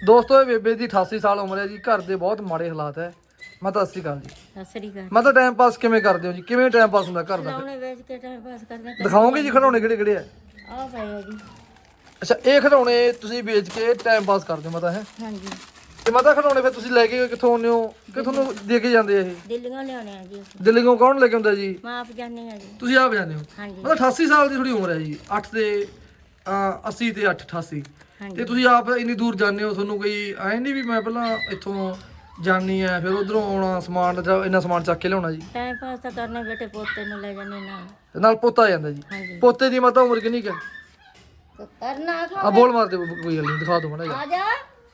ਦੋਸਤੋ ਇਹ ਬੇਬੇ ਦੀ 88 ਸਾਲ ਉਮਰ ਹੈ ਜੀ ਘਰ ਦੇ ਬਹੁਤ ਮਾੜੇ ਹਾਲਾਤ ਹੈ। ਮਾਤਾ ਸਤਿ ਸ਼੍ਰੀ ਅਕਾਲ ਜੀ। ਸਤਿ ਸ੍ਰੀ ਅਕਾਲ। ਮਾਤਾ ਟਾਈਮ ਪਾਸ ਕਿਵੇਂ ਕਰਦੇ ਹੋ ਜੀ? ਕਿਵੇਂ ਟਾਈਮ ਪਾਸ ਹੁੰਦਾ ਘਰ ਦਾ? ਖਿਡੌਣੇ ਵੇਚ ਕੇ ਟਾਈਮ ਪਾਸ ਕਰਦੇ ਆ ਦਿਖਾਓਗੇ ਜੀ ਖਿਡੌਣੇ ਕਿਹੜੇ ਕਿਹੜੇ ਹੈ ਆ ਪਏ ਆ ਜੀ। ਅੱਛਾ ਇਹ ਖਿਡੌਣੇ ਤੁਸੀਂ ਵੇਚ ਕੇ ਟਾਈਮ ਪਾਸ ਕਰਦੇ ਹੋ ਮਾਤਾ ਹੈ। ਹਾਂਜੀ। ਤੇ ਮਾਤਾ ਖਿਡੌਣੇ ਫਿਰ ਤੁਸੀਂ ਲੈ ਕੇ ਕਿੱਥੋਂ ਆਉਂਦੇ ਹੋ? ਕਿ ਤੁਹਾਨੂੰ ਦੇ ਕੇ ਜਾਂਦੇ ਆ ਇਹ? ਦਿੱਲੀੋਂ ਲਿਆਉਣੇ ਆ ਜੀ। ਦਿੱਲੀੋਂ ਕੌਣ ਲੈ ਕੇ ਆਉਂਦਾ ਜੀ? ਮੈਂ ਆਪ ਜਾਣੀ ਆ ਜੀ। ਤੁਸੀਂ ਆਪ ਜਾਂਦੇ ਹੋ? ਹਾਂਜੀ। ਮਤਲਬ 88 ਸਾਲ ਦੀ ਥੋੜੀ ਉਮਰ ਹੈ ਜੀ 8 ਤੇ ਅਹ 80 ਤੇ 8 88 ਹਾਂਜੀ ਤੇ ਤੁਸੀਂ ਆਪ ਇੰਨੀ ਦੂਰ ਜਾਂਦੇ ਹੋ ਤੁਹਾਨੂੰ ਕੋਈ ਐ ਨਹੀਂ ਵੀ ਮੈਂ ਪਹਿਲਾਂ ਇੱਥੋਂ ਜਾਣੀ ਆ ਫਿਰ ਉਧਰੋਂ ਆਉਣਾ ਸਮਾਨ ਜਾਂ ਇੰਨਾ ਸਮਾਨ ਚੱਕ ਕੇ ਲਿਆਉਣਾ ਜੀ? ਟਾਈਮ ਪਾਸ ਤਾਂ ਕਰਨੇ ਬੇਟੇ ਪੋਤੇ ਨੂੰ ਲੈ ਜਾਂਦੇ ਨਾਲ। ਤੇ ਨਾਲ ਪੋਤਾ ਜਾਂਦਾ ਜੀ? ਪੋਤੇ ਦੀ ਮਾਤਾ ਉਮਰ ਕਿੰਨੀ ਕੁ ਹੈ ਤੇ ਕਰਨਾ ਆ? ਬੋਲ ਮਾਰ ਦੇ ਕੋਈ ਗੱਲ ਨਹੀਂ ਦਿਖਾ ਦੋ ਮੜਾ ਆ ਜਾ।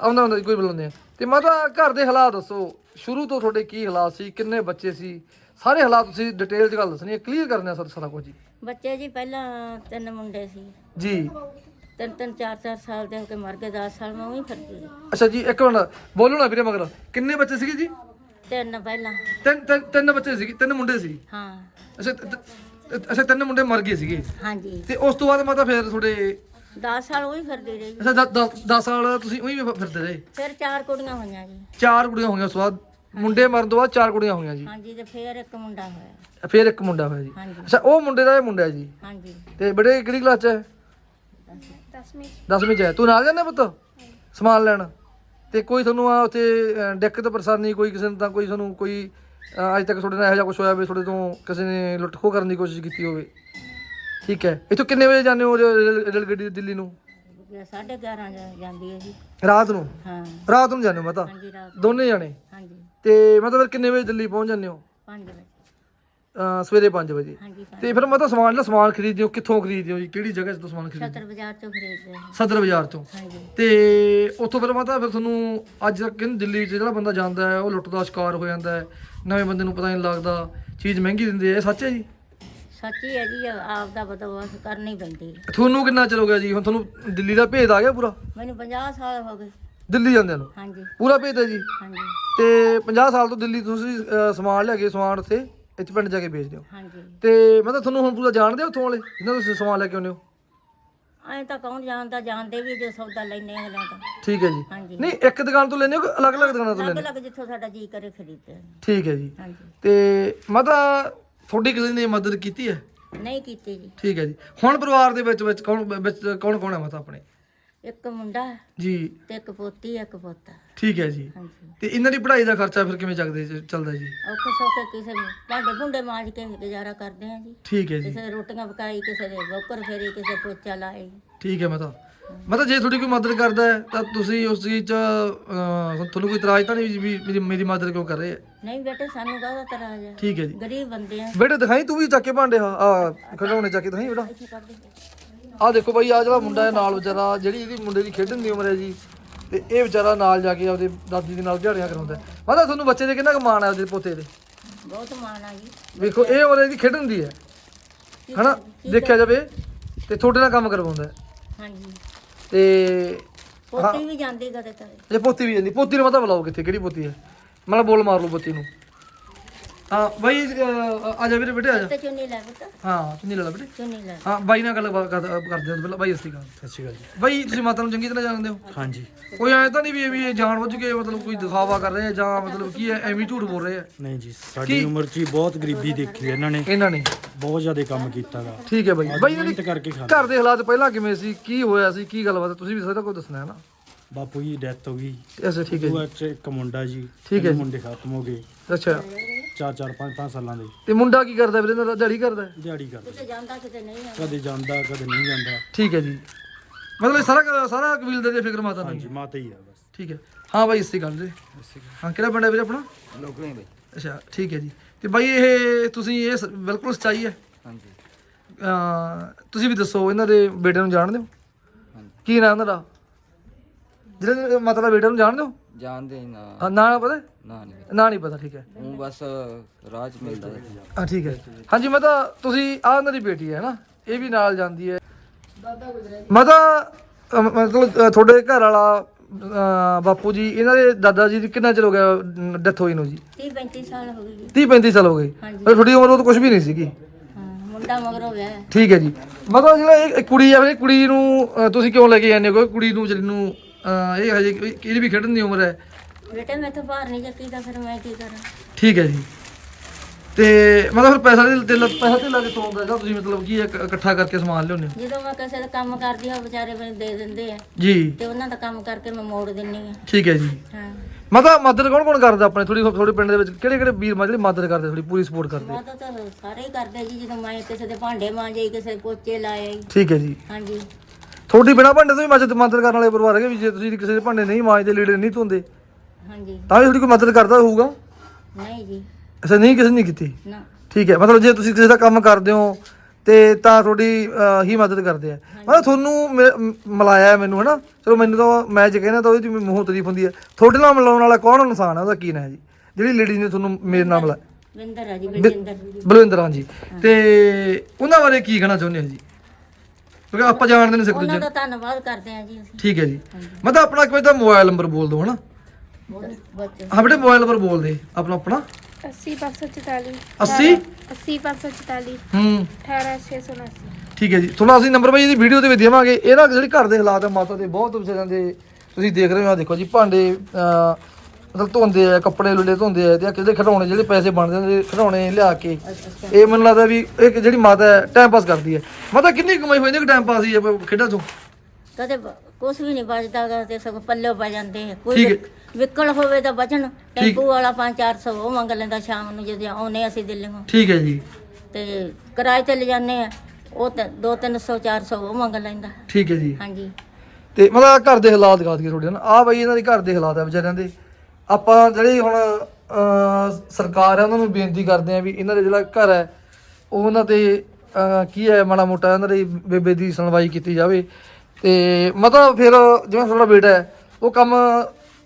ਆਉਂਦਾ ਹੁੰਦਾ ਕੋਈ ਬੁਲਾਉਂਦੇ ਆ। ਤੇ ਮਾਤਾ ਘਰ ਦੇ ਹਾਲਾਤ ਦੱਸੋ। ਸ਼ੁਰੂ ਤੋਂ ਤੁਹਾਡੇ ਕੀ ਹਾਲਾਤ ਸੀ? ਕਿੰਨੇ ਬੱਚੇ ਸੀ? ਸਾਰੇ ਹਾਲਾਤ ਤੁਸੀਂ ਡਿਟੇਲ 'ਚ ਗੱਲ ਦੱਸਣੀ ਹੈ ਕਲੀਅਰ ਕਰਨਾ ਸਰ ਸਾਰਾ ਕੁਝ ਜੀ। ਬੱਚੇ ਜੀ ਪਹਿਲਾਂ ਤਿੰਨ ਮੁੰਡੇ ਸੀ। ਜੀ। ਤਿੰਨ ਤਿੰਨ ਚਾਰ ਚਾਰ ਸਾਲ ਦੇ ਹੋ ਕੇ ਮਰ ਗਏ 10 ਸਾਲ ਮੈਂ ਉਹੀ ਫਿਰਦੀ ਰਹੀ। ਅੱਛਾ ਜੀ ਇੱਕ ਮਿੰਟ ਬੋਲੋ ਨਾ ਵੀਰੇ ਮਗਰ। ਕਿੰਨੇ ਬੱਚੇ ਸੀਗੇ ਜੀ? ਤਿੰਨ ਪਹਿਲਾਂ। ਤਿੰਨ ਤਿੰਨ ਤਿੰਨ ਬੱਚੇ ਸੀਗੇ ਤਿੰਨ ਮੁੰਡੇ ਸੀ। ਹਾਂ। ਅੱਛਾ ਤ- ਤ- ਅੱਛਾ ਤਿੰਨ ਮੁੰਡੇ ਮਰ ਗਏ ਸੀਗੇ। ਹਾਂਜੀ। ਤੇ ਉਸ ਤੋਂ ਬਾਅਦ ਮਾਤਾ ਫਿਰ ਤੁਹਾਡੇ 10 ਸਾਲ ਉਹੀ ਫਿਰਦੀ ਰਹੀ ਅੱਛਾ 10 ਸਾਲ ਤੁਸੀਂ ਉਹੀ ਫਿਰਦੇ ਰਹੇ? ਫਿਰ ਚਾਰ ਕੁੜੀਆਂ ਹੋਈਆਂ ਜੀ। ਚਾਰ ਕੁੜੀਆਂ ਹੋਈਆਂ ਉਸ ਤੋਂ ਬਾਅਦ। ਮੁੰਡੇ ਮਰਨ ਤੋਂ ਬਾਅਦ ਚਾਰ ਕੁੜੀਆਂ ਹੋਈਆਂ ਜੀ। ਹਾਂਜੀ ਤੇ ਫਿਰ ਇੱਕ ਮੁੰਡਾ ਹੋਇਆ। ਫਿਰ ਇੱਕ ਮੁੰਡਾ ਹੋਇਆ ਜੀ। ਹਾਂਜੀ। ਅੱਛਾ ਉਹ ਮੁੰਡੇ ਦਾ ਇਹ ਮੁੰਡਾ ਹੈ ਜੀ। ਹਾਂਜੀ। ਤੇ ਬੜੇ ਕਿਹੜੀ ਕਲਾਸ ਚ ਹੈ? 10ਵੀਂ 10ਵੀਂ ਚ ਹੈ। ਤੂੰ ਨਾਲ ਜਾਂਦਾ ਪੁੱਤ? ਸਮਾਨ ਲੈਣ। ਤੇ ਕੋਈ ਤੁਹਾਨੂੰ ਆ ਉੱਥੇ ਅਹ, ਦਿੱਕਤ ਪਰੇਸ਼ਾਨੀ ਕੋਈ ਕਿਸੇ ਨੂੰ ਤਾਂ ਕੋਈ ਤੁਹਾਨੂੰ ਕੋਈ ਅਹ, ਅੱਜ ਤੱਕ ਤੁਹਾਡੇ ਨਾਲ ਇਹੋ ਜਿਹਾ ਕੁਝ ਹੋਇਆ ਵੀ ਤੁਹਾਡੇ ਤੋਂ ਕਿਸੇ ਨੇ ਲੁੱਟ ਖੋਹ ਕਰਨ ਦੀ ਕੋਸ਼ਿਸ਼ ਕੀਤੀ ਹੋਵੇ? ਠੀਕ ਹੈ। ਇੱਥੋਂ ਕਿੰਨੇ ਵਜੇ ਜਾਂਦੇ ਹੋ ਰੇਲ ਰੇਲ ਗੱਡੀ ਦਿੱਲੀ ਨੂੰ? ਸਾਢੇ 11 ਜਾ- ਜਾਂਦੀ ਹੈ ਜੀ। ਰਾਤ ਨੂੰ? ਹਾਂ। ਰਾਤ ਨੂੰ ਜਾਂਦੇ ਹੋ ਮਾਤਾ? ਹਾਂਜੀ ਰਾਤ ਦੋਨੇ ਜਾਣੇ? ਹਾਂਜੀ। ਤੇ ਮਤਲਬ ਫਿਰ ਕਿੰਨੇ ਵਜੇ ਦਿੱਲੀ ਪਹੁੰਚ ਜਾਂਦੇ ਹੋ? 5 ਵਜੇ। ਅਹ, ਸਵੇਰੇ 5 ਵਜੇ। ਹਾਂਜੀ ਪੰਜ। ਤੇ ਫਿਰ ਮਾਤਾ ਸਮਾਨ ਜਿਹੜਾ ਸਮਾਨ ਖਰੀਦਦੇ ਹੋ ਕਿੱਥੋਂ ਖਰੀਦਦੇ ਹੋ ਜੀ? ਕਿਹੜੀ ਜਗ੍ਹਾ ਤੋਂ ਸਮਾਨ ਖਰੀਦਦੇ ਛਤਰ ਬਾਜ਼ਾਰ ਚੋਂ ਖਰੀਦਦੇ ਹਾਂ। ਸਦਰ ਬਾਜ਼ਾਰ ਤੋਂ ਹਾਂਜੀ। ਤੇ ਉੱਥੋਂ ਫਿਰ ਮਾਤਾ ਫਿਰ ਤੁਹਾਨੂੰ ਅੱਜ ਤੱਕ ਕਹਿੰਦੇ ਦਿੱਲੀ 'ਚ ਜਿਹੜਾ ਬੰਦਾ ਜਾਂਦਾ ਹੈ ਉਹ ਲੁੱਟ ਦਾ ਸ਼ਿਕਾਰ ਹੋ ਜਾਂਦਾ ਹੈ। ਨਵੇਂ ਬੰਦੇ ਨੂੰ ਪਤਾ ਨਹੀਂ ਲੱਗਦਾ ਚੀਜ਼ ਮਹਿੰਗੀ ਦਿੰਦੇ ਆ ਇਹ ਸੱਚ ਹੈ ਜੀ? ਸੱਚੀ ਹੈ ਜੀ ਆਪ ਦਾ ਬਦੋਬਸ ਕਰਨੀ ਪੈਂਦੀ ਹੈ। ਤੁਹਾਨੂੰ ਕਿੰਨਾ ਚਿਰ ਹੋ ਗਿਆ ਜੀ? ਹੁਣ ਤੁਹਾਨੂੰ ਦਿੱਲੀ ਦਾ ਭੇਦ ਆ ਗਿਆ ਪੂਰਾ? ਮੈਨੂੰ 50 ਸਾਲ ਹੋ ਗਏ। ਦਿੱਲੀ ਜਾਂਦਿਆਂ ਨੂੰ? ਹਾਂਜੀ। ਪੂਰਾ ਭੇਦ ਹੈ ਜੀ? ਹਾਂਜੀ। ਤੇ 50 ਸਾਲ ਤੋਂ ਦਿੱਲੀ ਤੁਸੀਂ ਅਹ, ਸਮਾਨ ਲੈ ਕੇ ਸਮਾਨ ਉੱਥੇ? ਇੱਥੇ ਪਿੰਡ ਜਾ ਕੇ ਵੇਚਦੇ ਹੋ ਹਾਂਜੀ। ਤੇ ਮਤਲਬ ਤੁਹਾਨੂੰ ਹੁਣ ਪੂਰਾ ਜਾਣਦੇ ਹੋ ਉੱਥੋਂ ਵਾਲੇ? ਜਿਨ੍ਹਾਂ ਤੋਂ ਤੁਸੀਂ ਸਮਾਨ ਲੈ ਕੇ ਆਉਂਦੇ ਹੋ? ਐਂ ਤਾਂ ਕੌਣ ਜਾਣਦਾ? ਜਾਣਦੇ ਵੀ ਜੋ ਸੌਦਾ ਲੈਣੇ ਅਗਲਿਆਂ ਤੋਂ। ਠੀਕ ਹੈ ਜੀ। ਹਾਂਜੀ। ਨਹੀਂ ਇੱਕ ਦੁਕਾਨ ਤੋਂ ਲੈਂਦੇ ਹੋ ਕਿ ਅਲੱਗ-ਅਲੱਗ ਦੁਕਾਨਾਂ ਤੋਂ ਲੈਂਦੇ ਹੋ? ਅਲੱਗ ਜਿੱਥੋਂ ਸਾਡਾ ਜੀ ਕਰੇ ਖਰੀਦਦੇ ਹਾਂ। ਠੀਕ ਹੈ ਜੀ। ਹਾਂਜੀ। ਤੇ ਮਤਲਬ ਤੁਹਾਡੀ ਕਿਸੇ ਨੇ ਮਦਦ ਕੀਤੀ ਹੈ? ਨਹੀਂ ਕੀਤੀ ਜੀ। ਠੀਕ ਹੈ ਜੀ। ਹੁਣ ਪਰਿਵਾਰ ਦੇ ਵਿੱਚ ਵਿੱਚ ਕੌਣ ਵਿੱਚ ਕੌਣ ਕੌਣ ਹੈ ਮਤਲਬ ਆਪਣੇ? ਇੱਕ ਮੁੰਡਾ ਜੀ। ਤੇ ਇੱਕ ਪੋਤੀ ਇੱਕ ਪੋਤਾ। ਠੀਕ ਹੈ ਜੀ। ਹਾਂਜੀ। ਤੇ ਇਹਨਾਂ ਦੀ ਪੜ੍ਹਾਈ ਦਾ ਖਰਚਾ ਫਿਰ ਕਿਵੇਂ ਚੱਕਦੇ ਚੱਲਦਾ ਜੀ? ਔਖੇ ਸੌਖੇ ਕਿਸੇ ਨੂੰ ਭਾਂਡੇ ਭੁੰਡੇ ਮਾਂਜ ਕੇ ਗੁਜ਼ਾਰਾ ਕਰਦੇ ਆ ਜੀ। ਠੀਕ ਹੈ ਜੀ। ਕਿਸੇ ਰੋਟੀਆਂ ਪਕਾਈ ਕਿਸੇ ਦੇ ਬੋਕਰ ਫੇਰੀ ਕਿਸੇ ਪੋਚਾ ਲਾਏ। ਠੀਕ ਹੈ ਮਤਲਬ ਮਤਲਬ ਜੇ ਤੁਹਾਡੀ ਕੋਈ ਮਦਦ ਕਰਦਾ ਹੈ ਤਾਂ ਤੁਸੀਂ ਉਸ ਚੀਜ਼ 'ਚ ਅਹ, ਤੁਹਾਨੂੰ ਕੋਈ ਇਤਰਾਜ਼ ਤਾਂ ਨਹੀਂ ਵੀ ਮੇਰੀ ਮੇਰੀ ਮਦਦ ਕਿਉਂ ਕਰ ਰਹੇ ਹੈ? ਨਹੀਂ ਬੇਟੇ ਸਾਨੂੰ ਕਾਹਦਾ ਤਰਾਜ ਹੈ? ਠੀਕ ਹੈ ਜੀ। ਗਰੀਬ ਬੰਦੇ ਆ। ਬੇਟੇ ਦਿਖਾਈ ਤੂੰ ਵੀ ਚੱਕ ਕੇ ਭਾਂਡੇ ਆ। ਆ ਖਿਡੌਣੇ ਚੱਕ ਕੇ ਦਿਖਾਈ ਬੇਟਾ। ਇੱਥੇ ਕੱਢ ਦੇ। ਆ ਦੇਖੋ ਬਾਈ ਆ ਜਿਹੜਾ ਮੁੰਡਾ ਹੈ ਨਾਲ ਵਿਚਾਰਾ ਜਿਹੜੀ ਇਹਦੀ ਮੁੰਡੇ ਦੀ ਖੇਡਣ ਦੀ ਉਮਰ ਹੈ ਜੀ ਤੇ ਇਹ ਵਿਚਾਰਾ ਨਾਲ ਜਾ ਕੇ ਆਪਦੇ ਦਾਦੀ ਦੇ ਨਾਲ ਦਿਹਾੜੀਆਂ ਕਰਾਉਂਦਾ ਹੈ। ਮਤਲਬ ਤੁਹਾਨੂੰ ਬੱਚੇ ਦੇ ਕਿੰਨਾ ਕੁ ਮਾਣ ਹੈ ਉਹਦੇ ਪੋਤੇ ਦੇ? ਬਹੁਤ ਮਾਣ ਆ ਜੀ। ਵੇਖੋ ਇਹ ਉਮਰ ਇਹਦੀ ਖੇਡਣ ਦੀ ਹੈ। ਹਨਾ? ਦੇਖਿਆ ਜਾਵੇ ਤੇ ਤੁਹਾਡੇ ਨਾਲ ਕੰਮ ਕਰਵਾਉਂਦਾ ਹੈ। ਹਾਂਜੀ। ਤੇ ਪੋਤੀ ਵੀ ਜਾਂਦੀ ਕਦੇ ਕਦੇ ਇਹ ਪੋਤੀ ਵੀ ਜਾਂਦੀ। ਪੋਤੀ ਨੂੰ ਮਤਾ ਬੁਲਾਓ ਕਿੱਥੇ ਕਿਹੜੀ ਪੋਤੀ ਹੈ? ਮਤਲਬ ਬੋਲ ਮਾਰ ਲਓ ਪੋਤੀ ਨੂੰ। ਹਾਂ ਬਾਈ ਅਹ, ਆ ਜਾ ਵੀਰੇ ਬੇਟੇ ਆ ਜਾ। ਤੇ ਚੁੰਨੀ ਲੈ ਪੁੱਤ। ਹਾਂ ਚੁੰਨੀ ਲੈ ਲਾ ਬੇਟੇ ਚੁੰਨੀ ਲੈ। ਹਾਂ ਬਾਈ ਨਾਲ ਗੱਲ ਕਰ- ਕਰ- ਕਰਦੇ ਹਾਂ ਪਹਿਲਾਂ। ਬਾਈ ਅਸਲੀ ਗੱਲ ਸਤਿ ਸ਼੍ਰੀ ਅਕਾਲ ਜੀ। ਬਾਈ ਤੁਸੀਂ ਮਾਤਾ ਨੂੰ ਚੰਗੀ ਤਰ੍ਹਾਂ ਜਾਣਦੇ ਹੋ? ਹਾਂਜੀ। ਕੋਈ ਐਂ ਤਾਂ ਨਹੀਂ ਵੀ ਇਹ ਵੀ ਇਹ ਜਾਣਬੁੱਝ ਕੇ ਮਤਲਬ ਕੋਈ ਦਿਖਾਵਾ ਕਰ ਰਹੇ ਆ ਜਾਂ ਮਤਲਬ ਕੀ ਹੈ ਐਵੇਂ ਹੀ ਝੂਠ ਬੋਲ ਰਹੇ ਆ? ਨਹੀਂ ਜੀ ਸਾਡੀ ਉਮਰ 'ਚ ਹੀ ਬਹੁਤ ਗਰੀਬੀ ਦੇਖੀ ਹੈ ਇਹਨਾਂ ਨੇ। ਇਹਨਾਂ ਨੇ। ਬਹੁਤ ਜ਼ਿਆਦਾ ਕੰਮ ਕੀਤਾ ਗਾ ਠੀਕ ਹੈ ਬਾਈ। ਬਾਈ ਮਿਹਨਤ ਦੀ ਕਰਕੇ ਖਾਂਦੇ। ਘਰ ਦੇ ਹਾਲਾਤ ਪਹਿਲਾਂ ਕਿਵੇਂ ਸੀ? ਕੀ ਹੋਇਆ ਸੀ? ਕੀ ਗੱਲਬਾਤ ਹੈ? ਤੁਸੀਂ ਵੀ ਸਾਰਾ ਕੁਝ ਦੱਸਣਾ ਹੈ ਨਾ। ਬਾਪੂ ਜੀ ਡੈਥ ਹੋ ਗਈ। ਅੱਛਾ ਠੀਕ ਹੈ ਜੀ। ਉਹ ਇੱਕ ਮੁੰਡਾ ਜੀ ਠੀਕ ਹੈ ਤਿੰਨ। ਮੁੰਡੇ ਖਤਮ ਹੋ ਗਏ। ਅੱਛਾ। ਚਾਰ ਚਾਰ ਪੰਜ ਪੰਜ ਸਾਲਾਂ ਦੇ। ਤੇ ਮੁੰਡਾ ਕੀ ਕਰਦਾ ਵੀਰੇ? ਇਹਨਾਂ ਦਾ ਦਿਹਾੜੀ ਕਰਦਾ ਹੈ? ਦਿਹਾੜੀ ਕਰਦੇ। ਕਿਤੇ ਜਾਂਦਾ ਕਿਤੇ ਨਹੀਂ ਜਾਂਦਾ। ਕਦੇ ਜਾਂਦਾ ਕਦੇ ਨਹੀਂ ਜਾਂਦਾ। ਠੀਕ ਹੈ ਜੀ। ਮਤਲਬ ਇਹ ਸਾਰਾ ਸਾਰਾ ਕਬੀਲਦਾਰ ਦੀ ਫਿਕਰ ਮਾਤਾ ਨੂੰ ਹਾਂਜੀ ਮਾਤਾ ਹੀ ਆ ਬਸ। ਠੀਕ ਹੈ। ਹਾਂ ਬਾਈ ਇਸੇ ਗੱਲ ਦੇ। ਹਾਂ ਕਿਹੜਾ ਪਿੰਡ ਹੈ ਵੀਰੇ ਆਪਣਾ? ਲੋਕਲੇ ਬਈ। ਅੱਛਾ ਠੀਕ ਹੈ ਜੀ। ਤੇ ਬਾਈ ਇਹ ਤੁਸੀਂ ਇਹ ਸ- ਬਿਲਕੁਲ ਸੱਚਾਈ ਹੈ? ਹਾਂਜੀ। ਤੁਸੀਂ ਵੀ ਦੱਸੋ ਇਹਨਾਂ ਦੇ ਬੇਟੇ ਨੂੰ ਜਾਣਦੇ ਹੋ? ਕੀ ਨਾਮ ਇਹਨਾਂ ਦਾ? ਜਿਹੜੇ ਮਤਲਬ ਬੇਟੇ ਨੂੰ ਜਾਣਦੇ ਹੋ? ਜਾਣਦੇ ਹੀ ਨਾ। ਹਾਂ, ਨਾਂ ਪਤਾ? ਨਾ ਨਹੀਂ ਨਾਂ ਨਹੀਂ ਪਤਾ ਠੀਕ ਹੈ। ਉਹ ਬਸ ਰਾਜ ਮਿਲਦਾ ਹੈ। ਹਾਂ ਠੀਕ ਹੈ। ਹਾਂਜੀ ਮਾਤਾ ਤੁਸੀਂ ਆਹ ਇਹਨਾਂ ਦੀ ਬੇਟੀ ਹੈ ਨਾ ਇਹ ਵੀ ਨਾਲ ਜਾਂਦੀ ਹੈ। ਮਾਤਾ ਅਹ, ਮਤਲਬ ਤੁਹਾਡੇ ਘਰ ਵਾਲਾ ਬਾਪੂ ਜੀ ਇਹਨਾਂ ਦੇ ਦਾਦਾ ਜੀ ਦੀ ਕਿੰਨਾ ਚਿਰ ਹੋ ਗਿਆ ਡੈਥ ਹੋਈ ਨੂੰ ਜੀ? 30 35 ਸਾਲ ਹੋ ਗਏ ਜੀ। 30 35 ਸਾਲ ਹੋ ਗਏ। ਹਾਂਜੀ। ਪਰ ਤੁਹਾਡੀ ਉਮਰ ਉਹ ਤਾਂ ਕੁਝ ਵੀ ਨਹੀਂ ਸੀਗੀ। ਹਾਂ ਮੁੰਡਾ ਮਗਰੋਂ ਵਿਆਹ ਹੈ। ਠੀਕ ਹੈ ਜੀ। ਮਤਲਬ ਜਿਹੜਾ ਇਹ ਇਹ ਕੁੜੀ ਆ ਇਹ ਕੁੜੀ ਨੂੰ ਤੁਸੀਂ ਕਿਉਂ ਲੈ ਕੇ ਜਾਂਦੇ ਹੋ? ਕੋਈ ਕੁੜੀ ਨੂੰ ਜਿਹੜੀ ਨੂੰ ਅਹ ਇਹ ਹਜੇ ਇਹਦੀ ਵੀ ਖੇਡਣ ਦੀ ਉਮਰ ਹੈ। ਬੇਟੇ ਮੈਥੋਂ ਬਾਹਰ ਨਹੀਂ ਚੱਕੀ ਤਾਂ ਫਿਰ ਮੈਂ ਕੀ ਕਰਾਂ? ਠੀਕ ਹੈ ਜੀ। ਤੇ ਮਤਲਬ ਫਿਰ ਪੈਸਾ ਤੇ ਤੇ ਪੈਸਾ ਤੇ ਲੱਗ ਤੋਂ ਆਉਂਦਾ ਜਾਂ ਤੁਸੀਂ ਮਤਲਬ ਕੀ ਹੈ, ਇਕ- ਇਕੱਠਾ ਕਰਕੇ ਸਮਾਨ ਲਿਆਉਂਦੇ ਹੋ? ਜਦੋਂ ਮੈਂ ਕਿਸੇ ਦਾ ਕੰਮ ਕਰਦੀ ਹਾਂ ਉਹ ਵਿਚਾਰੇ ਮੈਨੂੰ ਦੇ ਦਿੰਦੇ ਆ। ਜੀ। ਤੇ ਉਹਨਾਂ ਦਾ ਕੰਮ ਕਰਕੇ ਮੈਂ ਮੋੜ ਦਿੰਨੀ ਆ। ਠੀਕ ਹੈ ਜੀ। ਹਾਂ। ਮਤਲਬ ਮਦਦ ਕੌਣ ਕੌਣ ਕਰਦਾ ਆਪਣੇ? ਥੋੜੀ ਥੋੜੇ ਪਿੰਡ ਦੇ ਵਿੱਚ ਕਿਹੜੇ ਕਿਹੜੇ ਵੀਰ ਮਾ ਜਿਹੜੇ ਮਦਦ ਕਰਦੇ ਥੋੜੀ ਪੂਰੀ ਸਪੋਰਟ ਕਰਦੇ? ਮੈਂ ਤਾਂ ਤਾਂ ਸਾਰੇ ਹੀ ਕਰਦੇ ਜੀ ਜਦੋਂ ਮੈਂ ਕਿਸੇ ਦੇ ਭਾਂਡੇ ਮਾਂਜੇ ਕਿਸੇ ਦੇ ਪੋਚੇ ਲਾਏ। ਠੀਕ ਹੈ ਜੀ। ਹਾਂਜੀ। ਤੁਹਾਡੀ ਬਿਨਾ ਭਾਂਡੇ ਤੋਂ ਵੀ ਮਦਦ ਮਦਦ ਕਰਨ ਵਾਲੇ ਪਰਿਵਾਰ ਹੈਗੇ ਵੀ ਜੇ ਤੁਸੀਂ ਕਿਸੇ ਦੇ ਭਾਂਡੇ ਨਹੀਂ ਮਾਂਜਦੇ ਲੀੜੇ ਨਹੀਂ ਧੋਂਦੇ ਹਾਂਜੀ। ਤਾਂ ਵੀ ਤੁਹਾਡੀ ਕੋਈ ਮਦਦ ਕਰਦਾ ਹੋਊਗਾ? ਨਹੀਂ ਜੀ। ਅੱਛਾ ਨਹੀਂ ਕਿਸੇ ਨੇ ਨਹੀਂ ਕੀਤੀ? ਨਾ। ਠੀਕ ਹੈ ਮਤਲਬ ਜੇ ਤੁਸੀਂ ਕਿਸੇ ਦਾ ਕੰਮ ਕਰਦੇ ਹੋ ਤੇ ਤਾਂ ਤੁਹਾਡੀ ਅਹ, ਹੀ ਮਦਦ ਕਰਦੇ ਆ। ਮਤਲਬ ਤੁਹਾਨੂੰ ਮ- ਮਿਲਾਇਆ ਹੈ ਮੈਨੂੰ ਹਨਾ? ਚਲੋ ਮੈਨੂੰ ਤਾਂ ਮੈਂ ਜੇ ਕਹਿੰਦਾ ਤਾਂ ਉਹਦੀ ਤੇ ਮੂੰਹੋਂ ਤਾਰੀਫ ਹੁੰਦੀ ਹੈ। ਤੁਹਾਡੇ ਨਾਲ ਮਿਲਾਉਣ ਵਾਲਾ ਕੌਣ ਇਨਸਾਨ ਹੈ? ਉਹਦਾ ਕੀ ਨਾਂ ਹੈ ਜੀ? ਜਿਹੜੀ ਲੇਡੀ ਨੇ ਤੁਹਾਨੂੰ ਮੇਰੇ ਨਾਲ ਮਿਲਾਇਆ। ਵਿੰਦਰ ਆ ਜੀ ਬਲਜਿੰਦਰ। ਬਲਵਿੰਦਰ ਹਾਂ। ਜੀ ਤੇ ਉਹਨਾਂ ਬਾਰੇ ਕੀ ਕਹਿਣਾ ਚਾਹੁੰਦੇ ਹੋ ਜੀ? ਕਿਉਂਕਿ ਆਪਾਂ ਜਾਣਦੇ ਨਹੀਂ ਸਕਦੇ ਉਹਨਾਂ ਦਾ ਧੰਨਵਾਦ ਕਰਦੇ ਆ ਜੀ ਅਸੀਂ। ਠੀਕ ਹੈ ਜੀ। ਮੈਂ ਤਾਂ ਆਪਣਾ ਕੋਈ ਤਾਂ ਮੋਬਾਈਲ ਨੰਬਰ ਬੋਲ ਦਿਓ ਹਨਾ। ਬੱਚੇ। ਹਾਂ ਬੇਟੇ ਮੋਬਾਈਲ ਨੰਬਰ ਬੋਲ ਦੇ ਆਪਣਾ ਆਪਣਾ। 80544 80 80544 ਹੂੰ। 18679 ਠੀਕ ਹੈ ਜੀ। ਤੁਹਾਨੂੰ ਅਸੀਂ ਨੰਬਰ ਬਾਈ ਇਹਦੀ ਵੀਡੀਓ ਦੇ ਵਿੱਚ ਦੇਵਾਂਗੇ। ਇਹ ਨਾ ਜਿਹੜੇ ਘਰ ਦੇ ਹਾਲਾਤ ਆ ਮਾਤਾ ਦੇ ਬਹੁਤ ਵਿਚਾਰਿਆਂ ਦੇ ਤੁਸੀਂ ਦੇਖ ਰਹੇ ਹੋ ਆਹ ਦੇਖੋ ਜੀ ਭਾਂਡੇ ਅਹ, ਮਤਲਬ ਧੋਂਦੇ ਆ ਕੱਪੜੇ ਲੁੱਲੇ ਧੋਂਦੇ ਆ ਤੇ ਆਹ ਕਿਹਦੇ ਖਿਡੌਣੇ ਜਿਹੜੇ ਪੈਸੇ ਬਣਦੇ ਨੇ ਖਿਡੌਣੇ ਲਿਆ ਕੇ। ਇਹ ਮੈਨੂੰ ਲੱਗਦਾ ਵੀ ਇਹ ਜਿਹੜੀ ਮਾਤਾ ਹੈ ਟਾਈਮ ਪਾਸ ਕਰਦੀ ਹੈ। ਮਾਤਾ ਕਿੰਨੀ ਕਮਾਈ ਹੋਈ ਨੇ ਕਿ ਟਾਈਮ ਪਾਸ ਹੀ ਹੈ ਖੇਡਾਂ ਤੋਂ? ਕਦੇ ਕੁਝ ਵੀ ਨਹੀਂ ਬਚਦਾਗਾ ਤੇ ਸਗੋਂ ਪੱਲੇ ਪੈ ਜਾਂਦੇ ਆ। ਕੋਈ। ਵਿਕਲ ਹੋਵੇ ਤਾਂ ਬਚਣ। ਟੈਂਪੂ ਵਾਲਾ 5-400 ਉਹ ਮੰਗ ਲੈਂਦਾ ਸ਼ਾਮ ਨੂੰ ਜਦੋਂ ਆਉਨੇ ਅਸੀਂ ਦਿੱਲੀੋਂ ਠੀਕ ਹੈ ਜੀ। ਤੇ ਕਿਰਾਏ ਤੇ ਲੈ ਜਾਂਦੇ ਆ। ਉਹ ਤਾਂ 2-300 400 ਉਹ ਮੰਗ ਲੈਂਦਾ। ਠੀਕ ਹੈ ਜੀ। ਹਾਂਜੀ। ਤੇ ਮਤਲਬ ਘਰ ਦੇ ਹਾਲਾਤ ਦਿਖਾ ਦਈਏ ਤੁਹਾਡੇ ਨਾਲ ਆ ਬਈ ਇਹਨਾਂ ਦੇ ਘਰ ਦੇ ਹਾਲਾਤ ਆ ਵਿਚਾਰਿਆਂ ਦੇ। ਆਪਾਂ ਜਿਹੜੀ ਹੁਣ ਸਰਕਾਰ ਹੈ ਉਹਨਾਂ ਨੂੰ ਬੇਨਤੀ ਕਰਦੇ ਆ ਵੀ ਇਹਨਾਂ ਦੇ ਜਿਹੜਾ ਘਰ ਹੈ ਉਹ ਉਹਨਾਂ ਤੇ ਕੀ ਹੈ ਮਾੜਾ ਮੋਟਾ ਇਹਨਾਂ ਦੀ ਬੇਬੇ ਦੀ ਸੁਣਵਾਈ ਕੀਤੀ ਜਾਵੇ। ਤੇ ਮਤਲਬ ਫਿਰ ਜਿਵੇਂ ਤੁਹਾਡਾ ਬੇਟਾ ਹੈ ਉਹ ਕੰਮ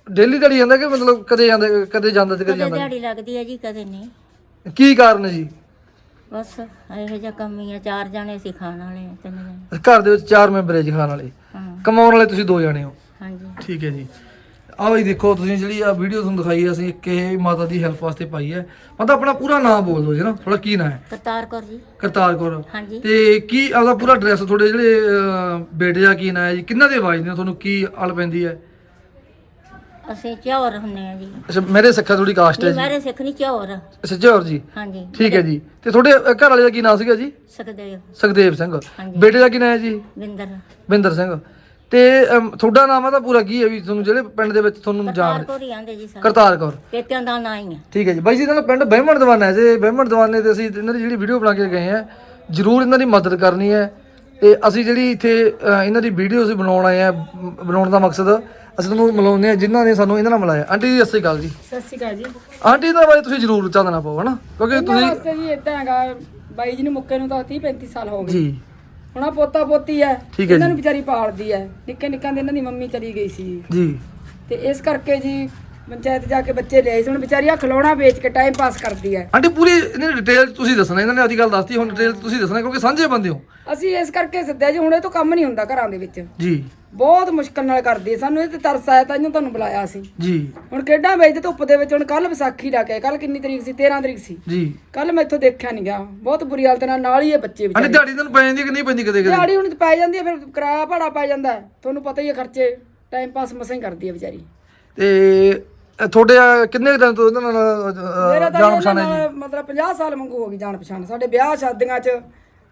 ਡੇਲੀ ਦਿਹਾੜੀ ਜਾਂਦਾ ਕਿ ਮਤਲਬ ਕਦੇ ਜਾਂਦਾ ਕਦੇ ਜਾਂਦਾ ਤੇ ਕਦੇ ਜਾਂਦਾ? ਦਿਹਾੜੀ ਲੱਗਦੀ ਹੈ ਜੀ ਕਦੇ ਨਹੀਂ? ਕੀ ਕਾਰਨ ਹੈ ਜੀ? ਬਸ ਇਹੋ ਜਿਹਾ ਕੰਮ ਹੀ ਆ ਚਾਰ ਜਾਣੇ ਅਸੀਂ ਖਾਣ ਵਾਲੇ ਤਿੰਨ ਜਾਣੇ। ਘਰ ਦੇ ਵਿੱਚ ਚਾਰ ਮੈਂਬਰ ਹੈ ਜੀ ਖਾਣ ਵਾਲੇ। ਕਮਾਉਣ ਵਾਲੇ ਤੁਸੀਂ ਦੋ ਜਾਣੇ ਹੋ। ਹਾਂਜੀ। ਠੀਕ ਹੈ ਜੀ। ਆਹ ਬਈ ਦੇਖੋ ਤੁਸੀਂ ਜਿਹੜੀ ਆ ਵੀਡੀਓ ਤੁਹਾਨੂੰ ਦਿਖਾਈ ਹੈ, ਅਸੀਂ ਇੱਕ ਇਹ ਮਾਤਾ ਦੀ ਹੈਲਪ ਵਾਸਤੇ ਪਾਈ ਹੈ ਮਤਲਬ ਆਪਣਾ ਪੂਰਾ ਨਾਮ ਬੋਲ ਦਿਓ ਜੀ ਨਾ ਥੋੜਾ ਕੀ ਨਾਮ ਹੈ? ਕਰਤਾਰ ਕੌਰ ਜੀ। ਕਰਤਾਰ ਕੌਰ। ਹਾਂਜੀ। ਤੇ ਕੀ ਆਪਦਾ ਪੂਰਾ ਐਡਰੈਸ ਤੁਹਾਡੇ ਜਿਹੜੇ ਅਹ, ਬੇਟੇ ਦਾ ਕੀ ਨਾਮ ਹੈ ਜੀ? ਕਿੰਨਾ ਦੇ ਆਵਾਜ਼ ਨੇ? ਤੁਹਾਨੂੰ ਕੀ ਅਲ ਪੈਂਦੀ ਹੈ? ਅਸੀਂ ਚੌਰ ਹੁੰਨੇ ਆ ਜੀ। ਅੱਛਾ ਮੇਰੇ ਸਿੱਖਾ ਥੋੜੀ ਕਾਸਟ ਹੈ ਜੀ। ਮੇਰੇ ਸਿੱਖ ਨਹੀਂ ਚੌਰ। ਅੱਛਾ ਜੋਰ ਜੀ। ਹਾਂਜੀ। ਠੀਕ ਹੈ ਜੀ। ਤੇ ਤੁਹਾਡੇ ਘਰ ਵਾਲੇ ਦਾ ਕੀ ਨਾਮ ਸੀਗਾ ਜੀ? ਸਕਦੇ ਸੁਖਦੇਵ ਸਿੰਘ। ਹਾਂਜੀ। ਬੇਟੇ ਦਾ ਕੀ ਨਾਮ ਹੈ ਜੀ? ਵਿੰਦਰ ਬਿੰਦਰ ਸਿੰਘ। ਤੇ ਅਮ, ਤੁਹਾਡਾ ਨਾਮ ਆ ਤਾਂ ਪੂਰਾ ਕੀ ਹੈ ਵੀ ਤੁਹਾਨੂੰ ਜਿਹੜੇ ਪਿੰਡ ਦੇ ਵਿੱਚ ਤੁਹਾਨੂੰ ਕਰਤਾਰ ਜਾਣ ਕੌਰ ਹੀ ਆਂਦੇ ਜੀ ਸਾਰੇ। ਕਰਤਾਰ ਕੌਰ ਪੇਕਿਆਂ ਦਾ ਨਾਂ ਹੀ ਆ। ਠੀਕ ਹੈ ਜੀ। ਬਾਈ ਜੀ ਇਹਨਾਂ ਦਾ ਪਿੰਡ ਬਹਿਮਣ ਦਵਾਨਾ ਹੈ ਤੇ ਬਹਿਮਣ ਦਵਾਨੇ ਤੇ ਅਸੀਂ ਇਹਨਾਂ ਦੀ ਜਿਹੜੀ ਵੀਡੀਓ ਬਣਾ ਕੇ ਗਏ ਆ ਜਰੂਰ ਇਹਨਾਂ ਦੀ ਮਦਦ ਕਰਨੀ ਹੈ। ਤੇ ਅਸੀਂ ਜਿਹੜੀ ਇੱਥੇ ਅ, ਇਹਨਾਂ ਦੀ ਵੀਡੀਓ ਅਸੀਂ ਬਣਾਉਣ ਆਏ ਆ ਬਣਾਉਣ ਦਾ ਮਕਸਦ ਅਸੀਂ ਤੁਹਾਨੂੰ ਮਿਲਾਉਂਦੇ ਆ ਜਿਨ੍ਹਾਂ ਨੇ ਸਾਨੂੰ ਇਹਨਾਂ ਨਾਲ ਮਿਲਾਇਆ। ਆਂਟੀ ਜੀ ਸਤਿ ਸ਼੍ਰੀ ਅਕਾਲ ਜੀ। ਸਤਿ ਸ਼੍ਰੀ ਅਕਾਲ ਜੀ। ਆਂਟੀ ਦਾ ਬਾਰੇ ਤੁਸੀਂ ਜਰੂਰ ਚਾਹਣਾ ਪਾਓ ਹਨਾ? ਕਿਉਂਕਿ ਤੁਸੀਂ ਵਾਸਤੇ ਜੀ ਇਦਾਂ ਹੈਗਾ ਬਾਈ ਜੀ ਨੂੰ ਮੁੱਕੇ ਨੂੰ ਤਾਂ 30 35 ਸਾਲ ਹੋ ਗਏ। ਜੀ। ਹੁਣ ਆ ਪੋਤਾ ਪੋਤੀ ਹੈ ਠੀਕ ਹੈ ਇਹਨਾਂ। ਨੂੰ ਵਿਚਾਰੀ ਪਾਲਦੀ ਹੈ। ਨਿੱਕੇ ਨਿੱਕਾਂ ਦੇ ਇਹਨਾਂ ਦੀ ਮੰਮੀ ਚਲੀ ਗਈ ਸੀ। ਜੀ। ਤੇ ਇਸ ਕਰਕੇ ਜੀ ਪੰਚਾਇਤ ਜਾ ਕੇ ਬੱਚੇ ਲਿਆਏ ਸੀ। ਹੁਣ ਵਿਚਾਰੀ ਆ ਖਿਲੌਣਾ ਵੇਚ ਕੇ ਟਾਈਮ ਪਾਸ ਕਰਦੀ ਹੈ। ਆਂਟੀ ਪੂਰੀ ਇਹਨਾਂ ਦੀ ਡਿਟੇਲ ਤੁਸੀਂ ਦੱਸਣਾ ਇਹਨਾਂ ਨੇ ਅੱਜ ਗੱਲ ਦੱਸਤੀ ਹੁਣ ਡਿਟੇਲ ਤੁਸੀਂ ਦੱਸਣਾ ਕਿਉਂਕਿ ਸਾਂਝੇ ਬੰਦੇ ਹੋ। ਅਸੀਂ ਇਸ ਕਰਕੇ ਸੱਦਿਆ ਜੀ ਹੁਣ ਇਹ ਤੋਂ ਕੰਮ ਨਹੀਂ ਹੁੰਦਾ ਘਰਾਂ ਦੇ ਵਿੱਚ। ਜੀ। ਬਹੁਤ ਮੁਸ਼ਕਲ ਨਾਲ ਕਰਦੀ ਸਾਨੂੰ ਇਹ ਤੇ ਤਰਸ ਆਇਆ ਤਾਂ ਤੁਹਾਨੂੰ ਬੁਲਾਇਆ ਸੀ। ਜੀ। ਹੁਣ ਕਿਹੜਾ ਵੇਚਦੇ ਧੁੱਪ ਦੇ ਵਿੱਚ ਹੁਣ ਕੱਲ ਵਿਸਾਖੀ ਲਾ ਕੇ ਕੱਲ ਕਿੰਨੀ ਤਰੀਕ ਸੀ? 13 ਤਰੀਕ ਸੀ। ਜੀ। ਕੱਲ ਮੈਂ ਇੱਥੋਂ ਦੇਖਿਆ ਨਹੀਂ ਗਿਆ। ਬਹੁਤ ਬੁਰੀ ਹਾਲਤ ਨਾਲ ਨਾਲ ਹੀ ਇਹ ਬੱਚੇ ਆਂਟੀ ਵਿਚਾਰੇ। ਦਿਹਾੜੀ ਤੁਹਾਨੂੰ ਪੈ ਜਾਂਦੀ ਕਿ ਨਹੀਂ ਪੈਂਦੀ ਕਦੇ ਕਦੇ ਦਿਹਾੜੀ ਹੁਣ ਪੈ ਜਾਂਦੀ ਹੈ ਫਿਰ ਕਿਰਾਇਆ ਭਾੜਾ ਪੈ ਜਾਂਦਾ ਹੈ। ਤੁਹਾਨੂੰ ਪਤਾ ਹੀ ਹੈ ਖਰਚੇ ਟਾਈਮ ਪਾਸ ਮਸਾਂ ਹੀ ਕਰਦੀ ਹੈ ਵਿਚਾਰੀ। ਤੇ ਅ, ਤੁਹਾਡੇ ਅ, ਕਿੰਨੇ ਦਿਨ ਤੋਂ ਇਹਨਾਂ ਨਾਲ ਅ, ਮੇਰਾ ਤਾਂ ਜਾਣ ਪਛਾਣ ਹੈ ਇਹਨਾਂ ਜੀ? ਨਾਲ ਮਤਲਬ 50 ਸਾਲ ਮੰਗੂ ਹੋ ਗਈ ਜਾਣ ਪਛਾਣ ਸਾਡੇ ਵਿਆਹ ਸ਼ਾਦੀਆਂ 'ਚ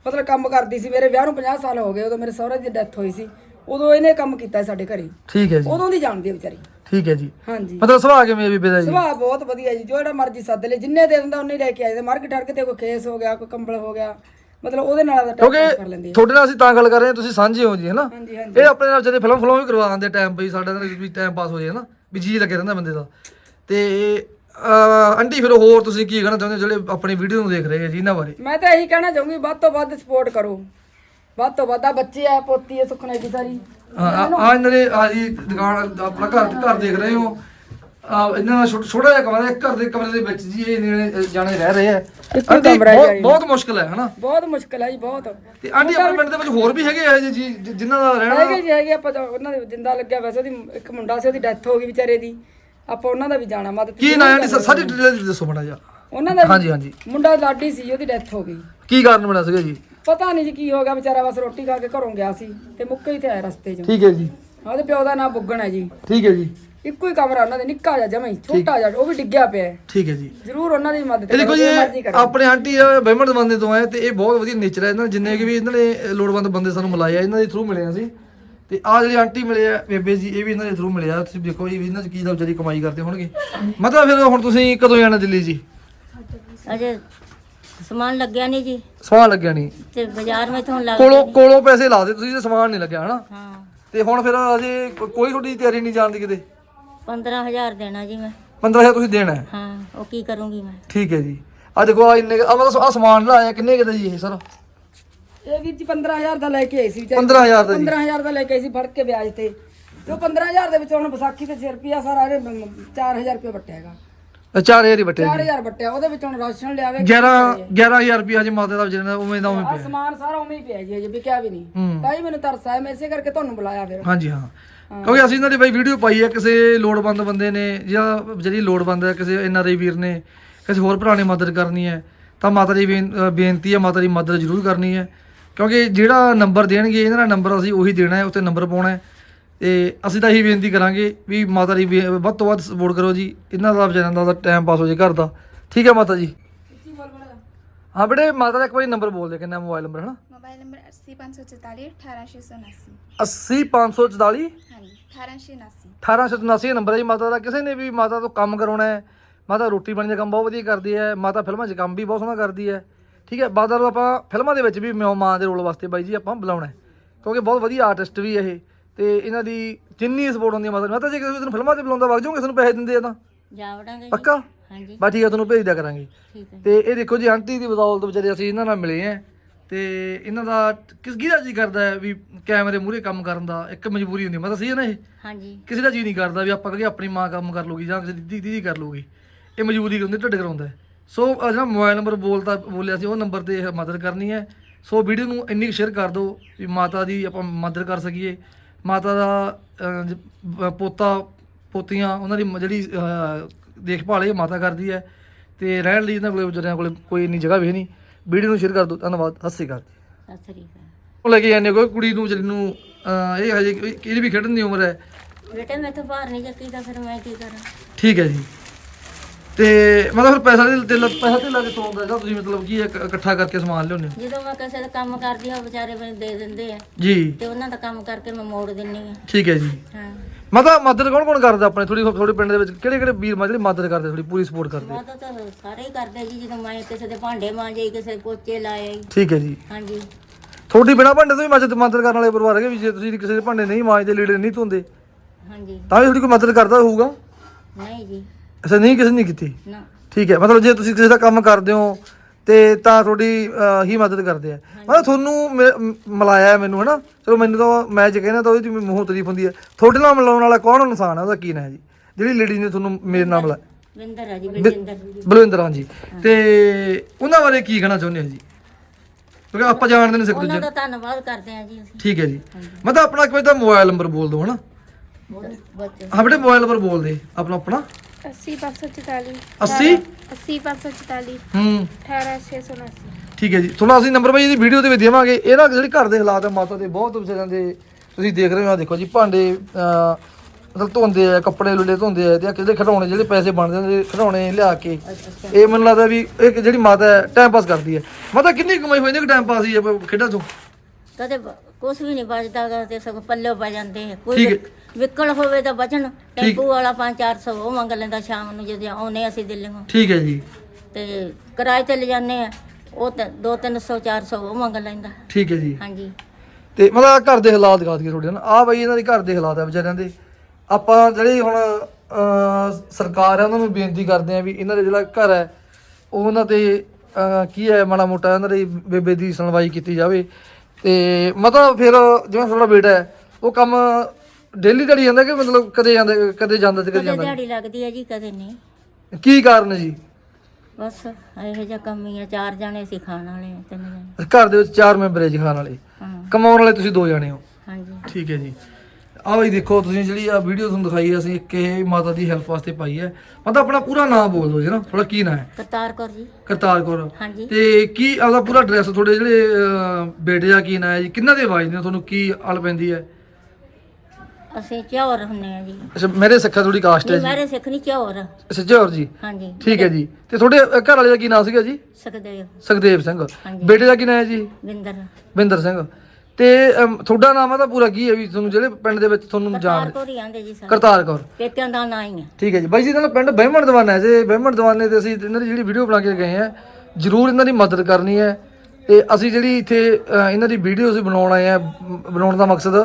ਮਤਲਬ ਕੰਮ ਕਰਦੀ ਸੀ। ਮੇਰੇ ਵਿਆਹ ਨੂੰ 50 ਸਾਲ ਹੋ ਗਏ। ਉਦੋਂ ਮੇਰੇ ਸਹੁਰੇ ਦੀ ਡੈਥ ਹੋਈ ਸੀ। ਉਦੋਂ ਇਹਨੇ ਕੰਮ ਕੀਤਾ ਸਾਡੇ ਘਰੇ। ਠੀਕ ਹੈ ਜੀ। ਉਦੋਂ ਦੀ ਜਾਣਦੀ ਹੈ ਵਿਚਾਰੀ। ਠੀਕ ਹੈ ਜੀ। ਹਾਂਜੀ। ਮਤਲਬ ਸੁਭਾਅ ਕਿਵੇਂ ਬੀਬੇ ਦਾ ਜੀ? ਸੁਭਾਅ ਬਹੁਤ ਵਧੀਆ ਜੀ। ਜਿਹੜਾ ਮਰਜ਼ੀ ਸੱਦ ਲੈ ਜਿੰਨੇ ਦੇ ਦਿੰਦਾ ਉਹਨੇ ਲੈ ਕੇ ਆਏ। ਮਰਗ ਠੜ ਕੇ ਤੇ ਕੋਈ ਕੇਸ ਹੋ ਗਿਆ ਕੋਈ ਕੰਬਲ ਹੋ ਗਿਆ ਮਤਲਬ ਉਹਦੇ ਨਾਲ ਦਾ ਪਾਸ ਕਰ ਲੈਂਦੇ ਕਿਉਂਕਿ ਆ। ਤੁਹਾਡੇ ਨਾਲ ਅਸੀਂ ਤਾਂ ਗੱਲ ਕਰ ਰਹੇ ਹਾਂ ਤੁਸੀਂ ਸਾਂਝੇ ਹੋ ਜੀ ਹੈਨਾ ਹਾਂਜੀ ਹਾਂਜੀ। ਇਹ ਆਪਣੇ ਨਾਲ ਜਿਹੜੇ ਫਿਲਮ ਫਿਲਮ ਵੀ ਕਰਵਾ ਦਿੰਦੇ ਟਾਈਮ ਪਈ ਸਾਡੇ ਨਾਲ ਵੀ ਟਾਈਮ ਪਾਸ ਹੋ ਜਾਏ ਹੈਨਾ ਵੀ ਜੀ ਲੱਗੇ ਰਹਿੰਦਾ ਬੰਦੇ ਦਾ। ਤੇ ਅ, ਆਂਟੀ ਫਿਰ ਹੋਰ ਤੁਸੀਂ ਕੀ ਕਹਿਣਾ ਚਾਹੁੰਦੇ ਹੋ ਜਿਹੜੇ ਆਪਣੀ ਵੀਡੀਓ ਨੂੰ ਦੇਖ ਰਹੇ ਆ ਜੀ ਇਹਨਾਂ ਬਾਰੇ? ਮੈਂ ਤਾਂ ਇਹੀ ਕਹਿਣਾ ਚਾਹੂੰਗੀ ਵੱਧ ਤੋਂ ਵੱਧ ਸਪੋਰਟ ਕਰੋ। ਵੱਧ ਤੋਂ ਵੱਧ ਆ ਬੱਚੇ ਆ ਪੋਤੀ ਆ ਸੁਖਨਾ ਦੀ ਸਾਰੀ। ਆ ਆ ਇਹਨਾਂ ਦੇ ਆ ਜੀ ਦੁਕਾਨ ਆਪਣਾ ਘਰ ਘਰ ਦੇਖ ਰਹੇ ਹੋ। ਆ ਇਹਨਾਂ ਦਾ ਛੋਟਾ ਜਿਹਾ ਕਮਰਾ ਹੈ ਘਰ ਦੇ ਕਮਰੇ ਦੇ ਵਿੱਚ ਜੀ ਇਹ ਜਾਣੇ ਰਹਿ ਰਹੇ ਆ। ਇੱਕੋ ਆਂਟੀ, ਕਮਰਾ ਹੈ ਬਹੁਤ- ਜੀ। ਬਹੁਤ ਮੁਸ਼ਕਲ ਹੈ ਹਨਾ? ਬਹੁਤ ਮੁਸ਼ਕਲ ਹੈ ਜੀ ਬਹੁਤ। ਤੇ ਆਂਟੀ ਆਪਣੇ ਪਿੰਡ ਦੇ ਵਿੱਚ ਹੋਰ ਵੀ ਹੈਗੇ ਆ ਜੀ ਜੀ ਜਿ- ਜਿਨ੍ਹਾਂ ਦਾ ਰਹਿਣਾ? ਹੈਗੇ ਜੀ ਹੈਗੇ ਆਪਾਂ ਤਾਂ ਉਹਨਾਂ ਦੇ ਜਿੰਦਾ ਲੱਗਿਆ ਵੈਸੇ ਉਹਦੀ ਇੱਕ ਮੁੰਡਾ ਸੀ ਉਹਦੀ ਡੈਥ ਹੋ ਗਈ ਵਿਚਾਰੇ ਦੀ। ਆਪਾਂ ਉਹਨਾਂ ਦਾ ਵੀ ਜਾਣਾ ਮਦਦ ਕੀ ਨਾਂ ਆਂਟੀ? ਸਾ- ਸਾਰੀ ਡਿਟੇਲ ਦੱਸੋ ਮਾੜਾ ਜਿਹਾ। ਉਹਨਾਂ ਦਾ ਹਾਂਜੀ ਹਾਂਜੀ। ਮੁੰਡਾ ਲਾਡੀ ਸੀ ਉਹਦੀ ਡੈਥ ਹੋ ਗਈ। ਕੀ ਕਾਰਨ ਬਣਾ ਸੀਗਾ ਜੀ? ਪਤਾ ਨਹੀਂ ਜੀ ਕੀ ਹੋ ਗਿਆ ਵਿਚਾਰਾ ਬਸ ਰੋਟੀ ਖਾ ਕੇ ਘਰੋਂ ਗਿਆ ਸੀ ਤੇ ਮੁੱਕੇ ਹੀ ਤੇ ਆਇਆ ਰਸਤੇ 'ਚ। ਠੀਕ ਹੈ ਜੀ। ਉਹਦੇ ਪਿਓ ਦਾ ਨਾਮ ਬੁੱਗਣ ਹੈ ਜੀ। ਠੀਕ ਹੈ ਜੀ। ਇੱਕੋ ਹੀ ਕਮਰਾ ਉਹਨਾਂ ਦੇ ਨਿੱਕਾ ਜਿਹਾ ਜਮਾ ਹੀ ਛੋਟਾ ਜਿਹਾ ਉਹ ਵੀ ਡਿੱਗਿਆ ਪਿਆ ਹੈ। ਠੀਕ ਹੈ ਜੀ। ਜ਼ਰੂਰ ਉਹਨਾਂ ਦੀ ਮਦਦ ਇਹ ਦੇਖੋ ਜੀ ਇਹ ਆਪਣੇ ਆਂਟੀ ਬਹਿਮਣ ਬੰਦੇ ਤੋਂ ਆਏ ਤੇ ਇਹ ਬਹੁਤ ਵਧੀਆ ਨੇਚਰ ਹੈ। ਇਹਨਾਂ ਦਾ, ਜਿੰਨੇ ਕਿ ਵੀ ਇਹਨਾਂ ਨੇ ਲੋੜਵੰਦ ਬੰਦੇ ਸਾਨੂੰ ਮਿਲਾਏ ਆ ਇਹਨਾਂ ਦੇ ਥਰੂ ਮਿਲੇ ਆ ਅਸੀਂ। ਤੇ ਆ ਜਿਹੜੀ ਆਂਟੀ ਮਿਲੇ ਆ ਬੇਬੇ ਜੀ ਇਹ ਵੀ ਇਹਨਾਂ ਦੇ ਥਰੂ ਮਿਲੇ ਆ। ਤੁਸੀਂ ਦੇਖੋ ਜੀ ਵੀ ਇਹਨਾਂ ਚ ਕੀ ਦਾ ਵਿਚਾਰੀ ਕਮਾਈ ਕਰਦੇ ਹੋਣਗੇ। ਮਤਲਬ ਫਿਰ ਹੁਣ ਤੁਸੀਂ ਕਦੋਂ ਜਾਣਾ ਦਿੱਲੀ ਜੀ? ਅਜੇ ਸਮਾਨ ਲੱਗਿਆ ਨਹੀਂ ਜੀ। ਸਮਾਨ ਲੱਗਿਆ ਨਹੀਂ ਤੇ ਬਾਜ਼ਾਰ ਵਿੱਚ ਹੁਣ ਲੱਗ ਕੋਲੋਂ ਕੋਲੋਂ ਪੈਸੇ ਲਾ ਦੇ ਤੁਸੀਂ ਤੇ ਸਮਾਨ ਨਹੀਂ ਲੱਗਿਆ ਹਨਾ? ਹਾਂ। ਤੇ ਹੁਣ ਫਿਰ ਅਜੇ ਕੋ- ਕੋਈ ਤੁਹਾਡੀ ਤਿਆਰੀ ਨਹੀਂ ਜਾਣ ਦੀ ਕਿਤੇ? 15000 ਦੇਣਾ ਜੀ ਮੈਂ। 15000 ਤੁਸੀਂ ਦੇਣਾ ਹੈ? ਹਾਂ ਉਹ ਕੀ ਕਰੂੰਗੀ ਮੈਂ। ਠੀਕ ਹੈ ਜੀ। ਆ ਦੇਖੋ ਆ ਇੰਨੇ ਆ ਮਤਲਬ ਆ ਸਮਾਨ ਲਾਇਆ ਕਿੰਨੇ ਕਿਤੇ ਜੀ ਇਹ ਸਰ? ਇਹ ਵੀਰ ਜੀ 15000 ਦਾ ਲੈ ਕੇ ਆਈ ਸੀ ਵਿਚਾਰੀ 15000 ਦਾ ਜੀ। 15000 ਦਾ ਲੈ ਕੇ ਆਈ ਸੀ ਫੜ ਕੇ ਵਿਆਜ ਤੇ। ਤੇ ਉਹ 15000 ਦੇ ਵਿੱਚ ਹੁਣ ਵਿਸਾਖੀ ਤੇ 6 ਰੁਪਿਆ ਸਾਰਾ ਇਹਨੇ 4000 ਰੁਪਏ ਵੱਟਿਆ ਹੈਗਾ। 4000 ਹੀ ਬਟੇ 4000 ਵੱਟਿਆ ਉਹਦੇ ਵਿੱਚ ਹੁਣ ਰਾਸ਼ਨ ਲਿਆਵੇ 11 11000 ਰੁਪਏ ਹਜੇ ਮਾਤਾ ਦਾ ਜਿਹੜਾ ਉਵੇਂ ਦਾ ਉਵੇਂ ਪਿਆ। ਸਮਾਨ ਸਾਰਾ ਉਵੇਂ ਹੀ ਪਿਆ ਜੀ ਅਜੇ ਵਿਕਿਆ ਵੀ ਨਹੀਂ। ਤਾਂ ਹੀ ਮੈਨੂੰ ਤਰਸ ਆਇਆ ਮੈਂ ਇਸੇ ਕਰਕੇ ਤੁਹਾਨੂੰ ਬੁਲਾਇਆ ਫਿਰ। ਹਾਂਜੀ ਹਾਂ। ਕਿਉਂਕਿ ਅਸੀਂ ਇਹਨਾਂ ਦੀ ਬਈ ਵੀਡੀਓ ਪਾਈ ਹੈ ਕਿਸੇ ਲੋੜਵੰਦ ਬੰਦੇ ਨੇ ਜਾਂ ਜਿਹੜੀ ਲੋੜਵੰਦ ਹੈ ਕਿਸੇ ਐਨਆਰਆਈ ਵੀਰ ਨੇ ਕਿਸੇ ਹੋਰ ਭਰਾ ਨੇ ਮਦਦ ਕਰਨੀ ਹੈ ਤਾਂ ਮਾਤਾ ਦੀ ਬੇਨਤੀ ਹੈ ਮਾਤਾ ਦੀ ਮਦਦ ਜ਼ਰੂਰ ਕਰਨੀ ਹੈ। ਕਿਉਂਕਿ ਜਿਹੜਾ ਨੰਬਰ ਦੇਣਗੇ ਇਹਨਾਂ ਦਾ ਨੰਬਰ ਅਸੀਂ ਉਹੀ ਦੇਣਾ ਹੈ ਉੱਤੇ ਨੰਬਰ ਪਾਉਣਾ ਹੈ। ਤੇ ਅਸੀਂ ਤਾਂ ਇਹੀ ਬੇਨਤੀ ਕਰਾਂਗੇ ਵੀ ਮਾਤਾ ਬੇ- ਵੱਧ ਤੋਂ ਵੱਧ ਸਪੋਰਟ ਕਰੋ ਜੀ। ਇਹਨਾਂ ਦਾ ਵਿਚਾਰਿਆਂ ਦਾ ਟਾਈਮ ਪਾਸ ਹੋ ਜੇ ਘਰ ਦਾ। ਠੀਕ ਹੈ ਮਾਤਾ ਜੀ? ਹਾਂ ਬੇਟੇ ਮਾਤਾ ਦਾ ਇੱਕ ਵਾਰੀ ਨੰਬਰ ਬੋਲ ਦੇ ਕਿੰਨਾ ਮੋਬਾਈਲ ਨੰਬਰ ਹੈ ਨਾ ਮੋਬਾਈਲ ਨੰਬਰ 80544 18579 80544 ਹਾਂਜੀ 1879 1879 ਨੰਬਰ ਹੈ ਜੀ ਮਾਤਾ ਦਾ। ਕਿਸੇ ਨੇ ਵੀ ਮਾਤਾ ਤੋਂ ਕੰਮ ਕਰਾਉਣਾ ਹੈ ਮਾਤਾ ਰੋਟੀ ਪਾਣੀ ਦਾ ਕੰਮ ਬਹੁਤ ਵਧੀਆ ਕਰਦੀ ਹੈ ਮਾਤਾ ਫਿਲਮਾਂ 'ਚ ਕੰਮ ਵੀ ਬਹੁਤ ਸੋਹਣਾ ਕਰਦੀ ਹੈ। ਠੀਕ ਹੈ ਨੂੰ ਆਪਾਂ ਫਿਲਮਾਂ ਦੇ ਵਿੱਚ ਵੀ ਮਾਂ ਦੇ ਰੋਲ ਵਾਸਤੇ ਬਾਈ ਜੀ ਆਪਾਂ ਬੁਲਾਉਣਾ ਕਿਉਂਕਿ ਬਹੁਤ ਵਧੀਆ ਆਰਟਿਸਟ ਵੀ ਇਹ। ਤੇ ਇਹਨਾਂ ਦੀ ਜਿੰਨੀ ਸਪੋਰਟ ਹੁੰਦੀ ਹੈ ਮਾਤਾ ਦੀ ਮਾਤਾ ਜੇ ਕਿਸੇ ਨੂੰ ਫਿਲਮਾਂ 'ਚ ਬੁਲਾਉਂਦਾ ਵਗ ਜਾਓਗੇ ਤੁਹਾਨੂੰ ਪੈਸੇ ਦਿੰਦੇ ਆ ਤਾਂ? ਜਾ ਵੜਾਂਗੇ ਜੀ। ਪੱਕਾ? ਹਾਂਜੀ। ਬਸ ਠੀਕ ਹੈ ਤੁਹਾਨੂੰ ਭੇਜ ਦਿਆ ਕਰਾਂਗੇ। ਠੀਕ ਹੈ। ਤੇ ਇਹ ਦੇਖੋ ਜੀ ਆਂਟੀ ਦੀ ਬਦੌਲਤ ਵਿਚਾਰੇ ਅਸੀਂ ਇਹਨਾਂ ਨਾਲ ਮਿਲੇ ਆ। ਤੇ ਇਹਨਾਂ ਦਾ ਕਿਸ ਕਿਹਦਾ ਜੀ ਕਰਦਾ ਹੈ ਵੀ ਕੈਮਰੇ ਮੂਹਰੇ ਕੰਮ ਕਰਨ ਦਾ? ਇੱਕ ਮਜਬੂਰੀ ਹੁੰਦੀ ਹੈ ਮਤਲਬ ਸਹੀ ਹੈ ਨਾ ਇਹ? ਹਾਂਜੀ। ਕਿਸੇ ਦਾ ਜੀ ਨਹੀਂ ਕਰਦਾ ਵੀ ਆਪਾਂ ਕਹੀਏ ਆਪਣੀ ਮਾਂ ਕੰਮ ਕਰ ਲੂਗੀ ਜਾਂ ਕਿਸੇ ਦੀ ਦੀਦੀ ਦੀਦੀ ਕਰ ਲੂਗੀ ਇਹ ਮਜਬੂਰੀ ਹੁੰਦੀ ਢਿੱਡ ਕਰਾਉਂਦਾ ਹੈ। ਸੋ ਆਹ ਜਿਹੜਾ ਮੋਬਾਈਲ ਨੰਬਰ ਬੋਲਤਾ ਬੋਲਿਆ ਸੀ ਉਹ ਨੰਬਰ ਤੇ ਇਹ ਮਦਦ ਕਰਨੀ ਹੈ। ਸੋ ਵੀਡੀਓ ਨੂੰ ਇੰਨੀ ਸ਼ੇਅਰ ਕਰ ਦਿਓ ਵੀ ਮਾਤਾ ਦੀ ਆਪਾਂ ਮਦਦ ਕਰ ਸਕੀਏ। ਮਾਤਾ ਦਾ ਪੋਤਾ ਪੋਤੀਆਂ ਉਹਨਾਂ ਦੀ ਮ- ਜਿਹੜੀ ਦੇਖਭਾਲ ਇਹ ਮਾਤਾ ਕਰਦੀ ਹੈ। ਤੇ ਰਹਿਣ ਲਈ ਇਹਨਾਂ ਕੋਲੇ ਵਿਚਾਰਿਆਂ ਕੋਲੇ ਕੋਈ ਇੰਨੀ ਜਗ੍ਹਾ ਵੀ ਨਹੀਂ। ਵੀਡੀਓ ਨੂੰ ਸ਼ੇਅਰ ਕਰ ਦਿਓ। ਧੰਨਵਾਦ। ਸਤਿ ਸ਼੍ਰੀ ਅਕਾਲ ਸਤਿ ਸ੍ਰੀ ਅਕਾਲ। ਉਹ ਲੈ ਕੇ ਜਾਂਦੇ ਕੋਈ ਕੁੜੀ ਨੂੰ ਵਿਚਾਰੀ ਨੂੰ ਇਹ ਹਜੇ ਇਹਦੀ ਵੀ ਖੇਡਣ ਦੀ ਉਮਰ ਹੈ? ਬੇਟੇ ਮੈਥੋਂ ਭਾਰ ਨਹੀਂ ਚੱਕੀ ਤਾਂ ਫਿਰ ਮੈਂ ਕੀ ਕਰਾਂ? ਠੀਕ ਹੈ ਜੀ। ਤੇ ਮਤਲਬ ਫਿਰ ਪੈਸਾ ਦੇ ਤੇ ਪੈਸਾ ਤੇ ਲੱਗ ਤੋਂ ਆਉਂਦਾ ਜਾਂ ਤੁਸੀਂ ਮਤਲਬ ਕੀ ਇਕ- ਇਕੱਠਾ ਕਰਕੇ ਸਮਾਨ ਲਿਆਉਂਦੇ ਹੋ? ਜਦੋਂ ਮੈਂ ਕਿਸੇ ਦਾ ਕੰਮ ਕਰਦੀ ਹਾਂ ਉਹ ਵਿਚਾਰੇ ਮੈਨੂੰ ਦੇ ਦਿੰਦੇ ਆ। ਜੀ। ਤੇ ਉਹਨਾਂ ਦਾ ਕੰਮ ਕਰਕੇ ਮੈਂ ਮੋੜ ਦਿੰਨੀ ਆ। ਠੀਕ ਹੈ ਜੀ। ਹਾਂ। ਮਤਲਬ ਮਦਦ ਕੌਣ ਕੌਣ ਕਰਦਾ ਆਪਣੇ? ਥੋੜੀ ਥੋੜੇ ਪਿੰਡ ਦੇ ਵਿੱਚ ਕਿਹੜੇ ਕਿਹੜੇ ਵੀਰ ਮਾ ਜਿਹੜੇ ਮਦਦ ਕਰਦੇ ਥੋੜੀ ਪੂਰੀ ਸਪੋਰਟ ਕਰਦੇ? ਮੈਂ ਤਾਂ ਤਾਂ ਸਾਰੇ ਹੀ ਕਰਦੇ ਜੀ ਜਦੋਂ ਮੈਂ ਕਿਸੇ ਦੇ ਭਾਂਡੇ ਮਾਂਜੇ ਕਿਸੇ ਦੇ ਪੋਚੇ ਲਾਏ। ਠੀਕ ਹੈ ਜੀ। ਹਾਂਜੀ। ਤੁਹਾਡੀ ਬਿਨਾ ਭਾਂਡੇ ਤੋਂ ਵੀ ਮਦਦ ਮਦਦ ਕਰਨ ਵਾਲੇ ਪਰਿਵਾਰ ਹੈਗੇ ਵੀ ਜੇ ਤੁਸੀਂ ਕਿਸੇ ਦੇ ਭਾਂਡੇ ਨਹੀਂ ਮਾਂਜਦੇ ਲੀੜੇ ਨਹੀਂ ਧੋਂਦੇ ਹਾਂਜੀ। ਤਾਂ ਵੀ ਤੁਹਾਡੀ ਕੋਈ ਮਦਦ ਕਰਦਾ ਹੋਊਗਾ? ਨਹੀਂ ਜੀ। ਐਸਾ ਨਹੀਂ ਕਿਸੇ ਨੇ ਨਹੀਂ ਕੀਤੀ? ਨਾ। ਠੀਕ ਹੈ ਮਤਲਬ ਜੇ ਤੁਸੀਂ ਕਿਸੇ ਦਾ ਕੰਮ ਕਰਦੇ ਹੋ ਤੇ ਤਾਂ ਤੁਹਾਡੀ ਅਹ, ਹੀ ਮਦਦ ਕਰਦੇ ਆ। ਮਤਲਬ ਤੁਹਾਨੂੰ ਮਿ- ਮ- ਮਿਲਾਇਆ ਹੈ ਮੈਨੂੰ ਹਨਾ? ਚਲੋ ਮੈਨੂੰ ਤਾਂ ਮੈਂ ਜੇ ਕਹਿੰਦਾ ਤਾਂ ਉਹਦੀ ਤੇ ਮੂੰਹੋਂ ਤਾਰੀਫ ਹੁੰਦੀ ਹੈ। ਤੁਹਾਡੇ ਨਾਲ ਮਿਲਾਉਣ ਵਾਲਾ ਕੌਣ ਇਨਸਾਨ ਹੈ? ਉਹਦਾ ਕੀ ਨਾਂ ਹੈ ਜੀ? ਜਿਹੜੀ ਲੇਡੀ ਨੇ ਤੁਹਾਨੂੰ ਮੇਰੇ ਨਾਲ ਮਿਲਾਇਆ। ਵਿੰਦਰ ਆ ਜੀ ਬਲਜਿੰਦਰ ਬਲਵਿੰਦਰ ਹਾਂ ਜੀ। ਤੇ ਉਹਨਾਂ ਬਾਰੇ ਕੀ ਕਹਿਣਾ ਚਾਹੁੰਦੇ ਹੋ ਜੀ? ਕਿਉਂਕਿ ਆਪਾਂ ਜਾਣਦੇ ਨਹੀਂ ਸਕਦੇ ਉਹਨਾਂ ਦਾ ਧੰਨਵਾਦ ਕਰਦੇ ਆ ਜੀ ਅਸੀਂ। ਠੀਕ ਹੈ ਜੀ। ਮੈਂ ਤਾਂ ਆਪਣਾ ਕੋਈ ਤਾਂ ਮੋਬਾਈਲ ਨੰਬਰ ਬੋਲ ਦਿਓ ਹਨਾ? ਹਾਂ ਬੇਟੇ ਮੋਬਾਈਲ ਨੰਬਰ ਬੋਲ ਦੇ ਆਪਣਾ ਆਪਣਾ। 80544 80 80544 ਹੂੰ। 18679 ਠੀਕ ਹੈ ਜੀ। ਤੁਹਾਨੂੰ ਅਸੀਂ ਨੰਬਰ ਭਾਈ ਇਹਦੀ ਵੀਡੀਓ ਦੇ ਵਿੱਚ ਦੇਵਾਂਗੇ। ਇਹ ਨਾ ਜਿਹੜੀ ਘਰ ਦੇ ਹਾਲਾਤ ਹੈ ਮਾਤਾ ਦੇ ਬਹੁਤ ਵਿਚਾਰਿਆਂ ਦੇ। ਤੁਸੀਂ ਦੇਖ ਰਹੇ ਹੋ ਆਹ ਦੇਖੋ ਜੀ ਭਾਂਡੇ ਅਹ, ਮਤਲਬ ਧੋਂਦੇ ਆ ਕੱਪੜੇ ਲੁੱਲੇ ਧੋਂਦੇ ਆ ਤੇ ਆਹ ਕਿਹਦੇ ਖਿਡੌਣੇ ਜਿਹੜੇ ਪੈਸੇ ਬਣਦੇ ਨੇ ਖਿਡੌਣੇ ਲਿਆ ਕੇ। ਇਹ ਮੈਨੂੰ ਲੱਗਦਾ ਵੀ ਇਹ ਜਿਹੜੀ ਮਾਤਾ ਹੈ ਟਾਈਮ ਪਾਸ ਕਰਦੀ ਹੈ। ਮਾਤਾ ਕਿੰਨੀ ਕਮਾਈ ਹੋਈ ਨੇ ਟਾਈਮ ਪਾਸ ਹੀ ਹੈ ਖੇਡਾਂ ਤੋਂ? ਕਦੇ ਕੁਝ ਵੀ ਨਹੀਂ ਬਚਦਾ ਗਾ ਤੇ ਸਗੋਂ ਪੱਲੇ ਪੈ ਜਾਂਦੇ ਆ। ਠੀਕ ਕੋਈ। ਵਿਕਲ ਹੋਵੇ ਤਾਂ ਬਚਣ ਟੈਂਪੂ ਵਾਲਾ 5-400 ਉਹ ਮੰਗ ਲੈਂਦਾ ਸ਼ਾਮ ਨੂੰ ਜਦੋਂ ਆਉਨੇ ਅਸੀਂ ਦਿੱਲੀੋਂ। ਠੀਕ ਹੈ ਜੀ। ਤੇ ਕਿਰਾਏ ਤੇ ਲੈ ਜਾਂਦੇ ਆ ਉਹ ਤਾਂ 2-300 400 ਉਹ ਮੰਗ ਲੈਂਦਾ। ਠੀਕ ਹੈ ਜੀ। ਹਾਂਜੀ। ਤੇ ਮਤਲਬ ਘਰ ਦੇ ਹਾਲਾਤ ਦਿਖਾ ਦਈਏ ਤੁਹਾਡੇ ਨਾਲ। ਆ ਬਈ ਇਹਨਾਂ ਦੇ ਘਰ ਦੇ ਹਾਲਾਤ ਆ ਵਿਚਾਰਿਆਂ ਦੇ। ਆਪਾਂ ਜਿਹੜੀ ਹੁਣ ਅਹ, ਸਰਕਾਰ ਹੈ ਉਹਨਾਂ ਨੂੰ ਬੇਨਤੀ ਕਰਦੇ ਆ ਵੀ ਇਹਨਾਂ ਦੇ ਜਿਹੜਾ ਘਰ ਹੈ ਉਹ ਉਹਨਾਂ ਤੇ ਅਹ, ਕੀ ਹੈ ਮਾੜਾ ਮੋਟਾ ਇਹਨਾਂ ਦੀ ਬੇਬੇ ਦੀ ਸੁਣਵਾਈ ਕੀਤੀ ਜਾਵੇ। ਤੇ ਮਤਲਬ ਫਿਰ ਜਿਵੇਂ ਤੁਹਾਡਾ ਬੇਟਾ ਹੈ ਉਹ ਕੰਮ ਡੇਲੀ ਦਿਹਾੜੀ ਜਾਂਦਾ ਕਿ ਮਤਲਬ ਕਦੇ ਜਾਂਦਾ ਕਦੇ ਜਾਂਦਾ ਤੇ ਕਦੇ ਕਦੇ ਜਾਂਦਾ? ਦਿਹਾੜੀ ਲੱਗਦੀ ਹੈ ਜੀ ਕਦੇ ਨਹੀਂ। ਨਹੀਂ? ਕੀ ਕਾਰਨ ਹੈ ਜੀ? ਬਸ ਇਹੋ ਜਿਹਾ ਕੰਮ ਹੀ ਆ ਚਾਰ ਜਾਣੇ ਅਸੀਂ ਖਾਣ ਵਾਲੇ ਆ ਤਿੰਨ ਜਾਣੇ। ਘਰ ਦੇ ਵਿੱਚ ਚਾਰ ਮੈਂਬਰ ਹੈ ਜੀ ਖਾਣ ਵਾਲੇ। ਹਾਂ। ਕਮਾਉਣ ਵਾਲੇ ਤੁਸੀਂ ਦੋ ਜਾਣੇ ਹੋ। ਹਾਂਜੀ। ਠੀਕ ਹੈ ਜੀ। ਆਹ ਬਈ ਦੇਖੋ ਤੁਸੀਂ ਜਿਹੜੀ ਆ ਵੀਡੀਓ ਤੁਹਾਨੂੰ ਦਿਖਾਈ ਹੈ ਅਸੀਂ ਇੱਕ ਇਹ ਮਾਤਾ ਦੀ ਹੈਲਪ ਵਾਸਤੇ ਪਾਈ ਹੈ ਮਤਲਬ ਆਪਣਾ ਪੂਰਾ ਨਾਮ ਬੋਲ ਦਿਓ ਜੀ ਨਾ ਥੋੜਾ ਕੀ ਨਾਮ ਹੈ? ਕਰਤਾਰ ਕੌਰ ਜੀ। ਕਰਤਾਰ ਕੌਰ। ਹਾਂਜੀ। ਤੇ ਕੀ ਆਪਦਾ ਪੂਰਾ ਐਡਰੈਸ ਤੁਹਾਡੇ ਜਿਹੜੇ ਅਹ, ਬੇਟੇ ਦਾ ਕੀ ਨਾਮ ਹੈ ਜੀ? ਕਿੰਨਾ ਦੇ ਆਵਾਜ਼ ਨੇ? ਤੁਹਾਨੂੰ ਕੀ ਅਲ ਪੈਂਦੀ ਹੈ? ਅਸੀਂ ਝੌਰ ਹੁੰਨੇ ਆ ਜੀ। ਅੱਛਾ ਮੇਰੇ ਸਿੱਖਾ ਥੋੜੀ ਕਾਸਟ ਹੈ ਜੀ। ਮੇਰੇ ਸਿੱਖ ਨਹੀਂ ਝੌਰ ਅੱਛਾ ਜੋਰ ਜੀ। ਹਾਂਜੀ। ਠੀਕ ਹੈ ਜੀ। ਤੇ ਤੁਹਾਡੇ ਅ, ਘਰ ਵਾਲੇ ਦਾ ਕੀ ਨਾਮ ਸੀਗਾ ਜੀ? ਸੁਖਦੇਵ। ਸੁਖਦੇਵ ਸਿੰਘ। ਹਾਂਜੀ। ਬੇਟੇ ਦਾ ਕੀ ਨਾਮ ਹੈ ਜੀ? ਬਿੰਦਰ। ਬਿੰਦਰ ਸਿੰਘ। ਤੇ ਅਮ, ਤੁਹਾਡਾ ਨਾਮ ਆ ਤਾਂ ਪੂਰਾ ਕੀ ਹੈ ਵੀ ਤੁਹਾਨੂੰ ਜਿਹੜੇ ਪਿੰਡ ਦੇ ਵਿੱਚ ਤੁਹਾਨੂੰ ਜਾਣ ਕਰਤਾਰਪੁਰ ਹੀ ਆਂਦੇ ਜੀ ਸਾਰੇ। ਕਰਤਾਰ ਕੌਰ ਪੇਕਿਆਂ ਦਾ ਨਾਂ ਹੀ ਹੈ ਠੀਕ ਹੈ ਜੀ। ਬਾਈ ਜੀ ਇਹਨਾਂ ਦਾ ਪਿੰਡ ਬਹਿਮਣ ਦਵਾਨਾ ਹੈ ਜੇ। ਬਹਿਮਣ ਦਵਾਨੇ ਤੇ ਅਸੀਂ ਇਹਨਾਂ ਦੀ ਜਿਹੜੀ ਵੀਡੀਓ ਬਣਾ ਕੇ ਗਏ ਆ ਜਰੂਰ ਇਹਨਾਂ ਦੀ ਮਦਦ ਕਰਨੀ ਹੈ। ਤੇ ਅਸੀਂ ਜਿਹੜੀ ਇੱਥੇ ਅ, ਇਹਨਾਂ ਦੀ ਵੀਡੀਓ ਅਸੀਂ ਬਣਾਉਣ ਆਏ ਆ ਬਣਾਉਣ ਦਾ ਮਕਸਦ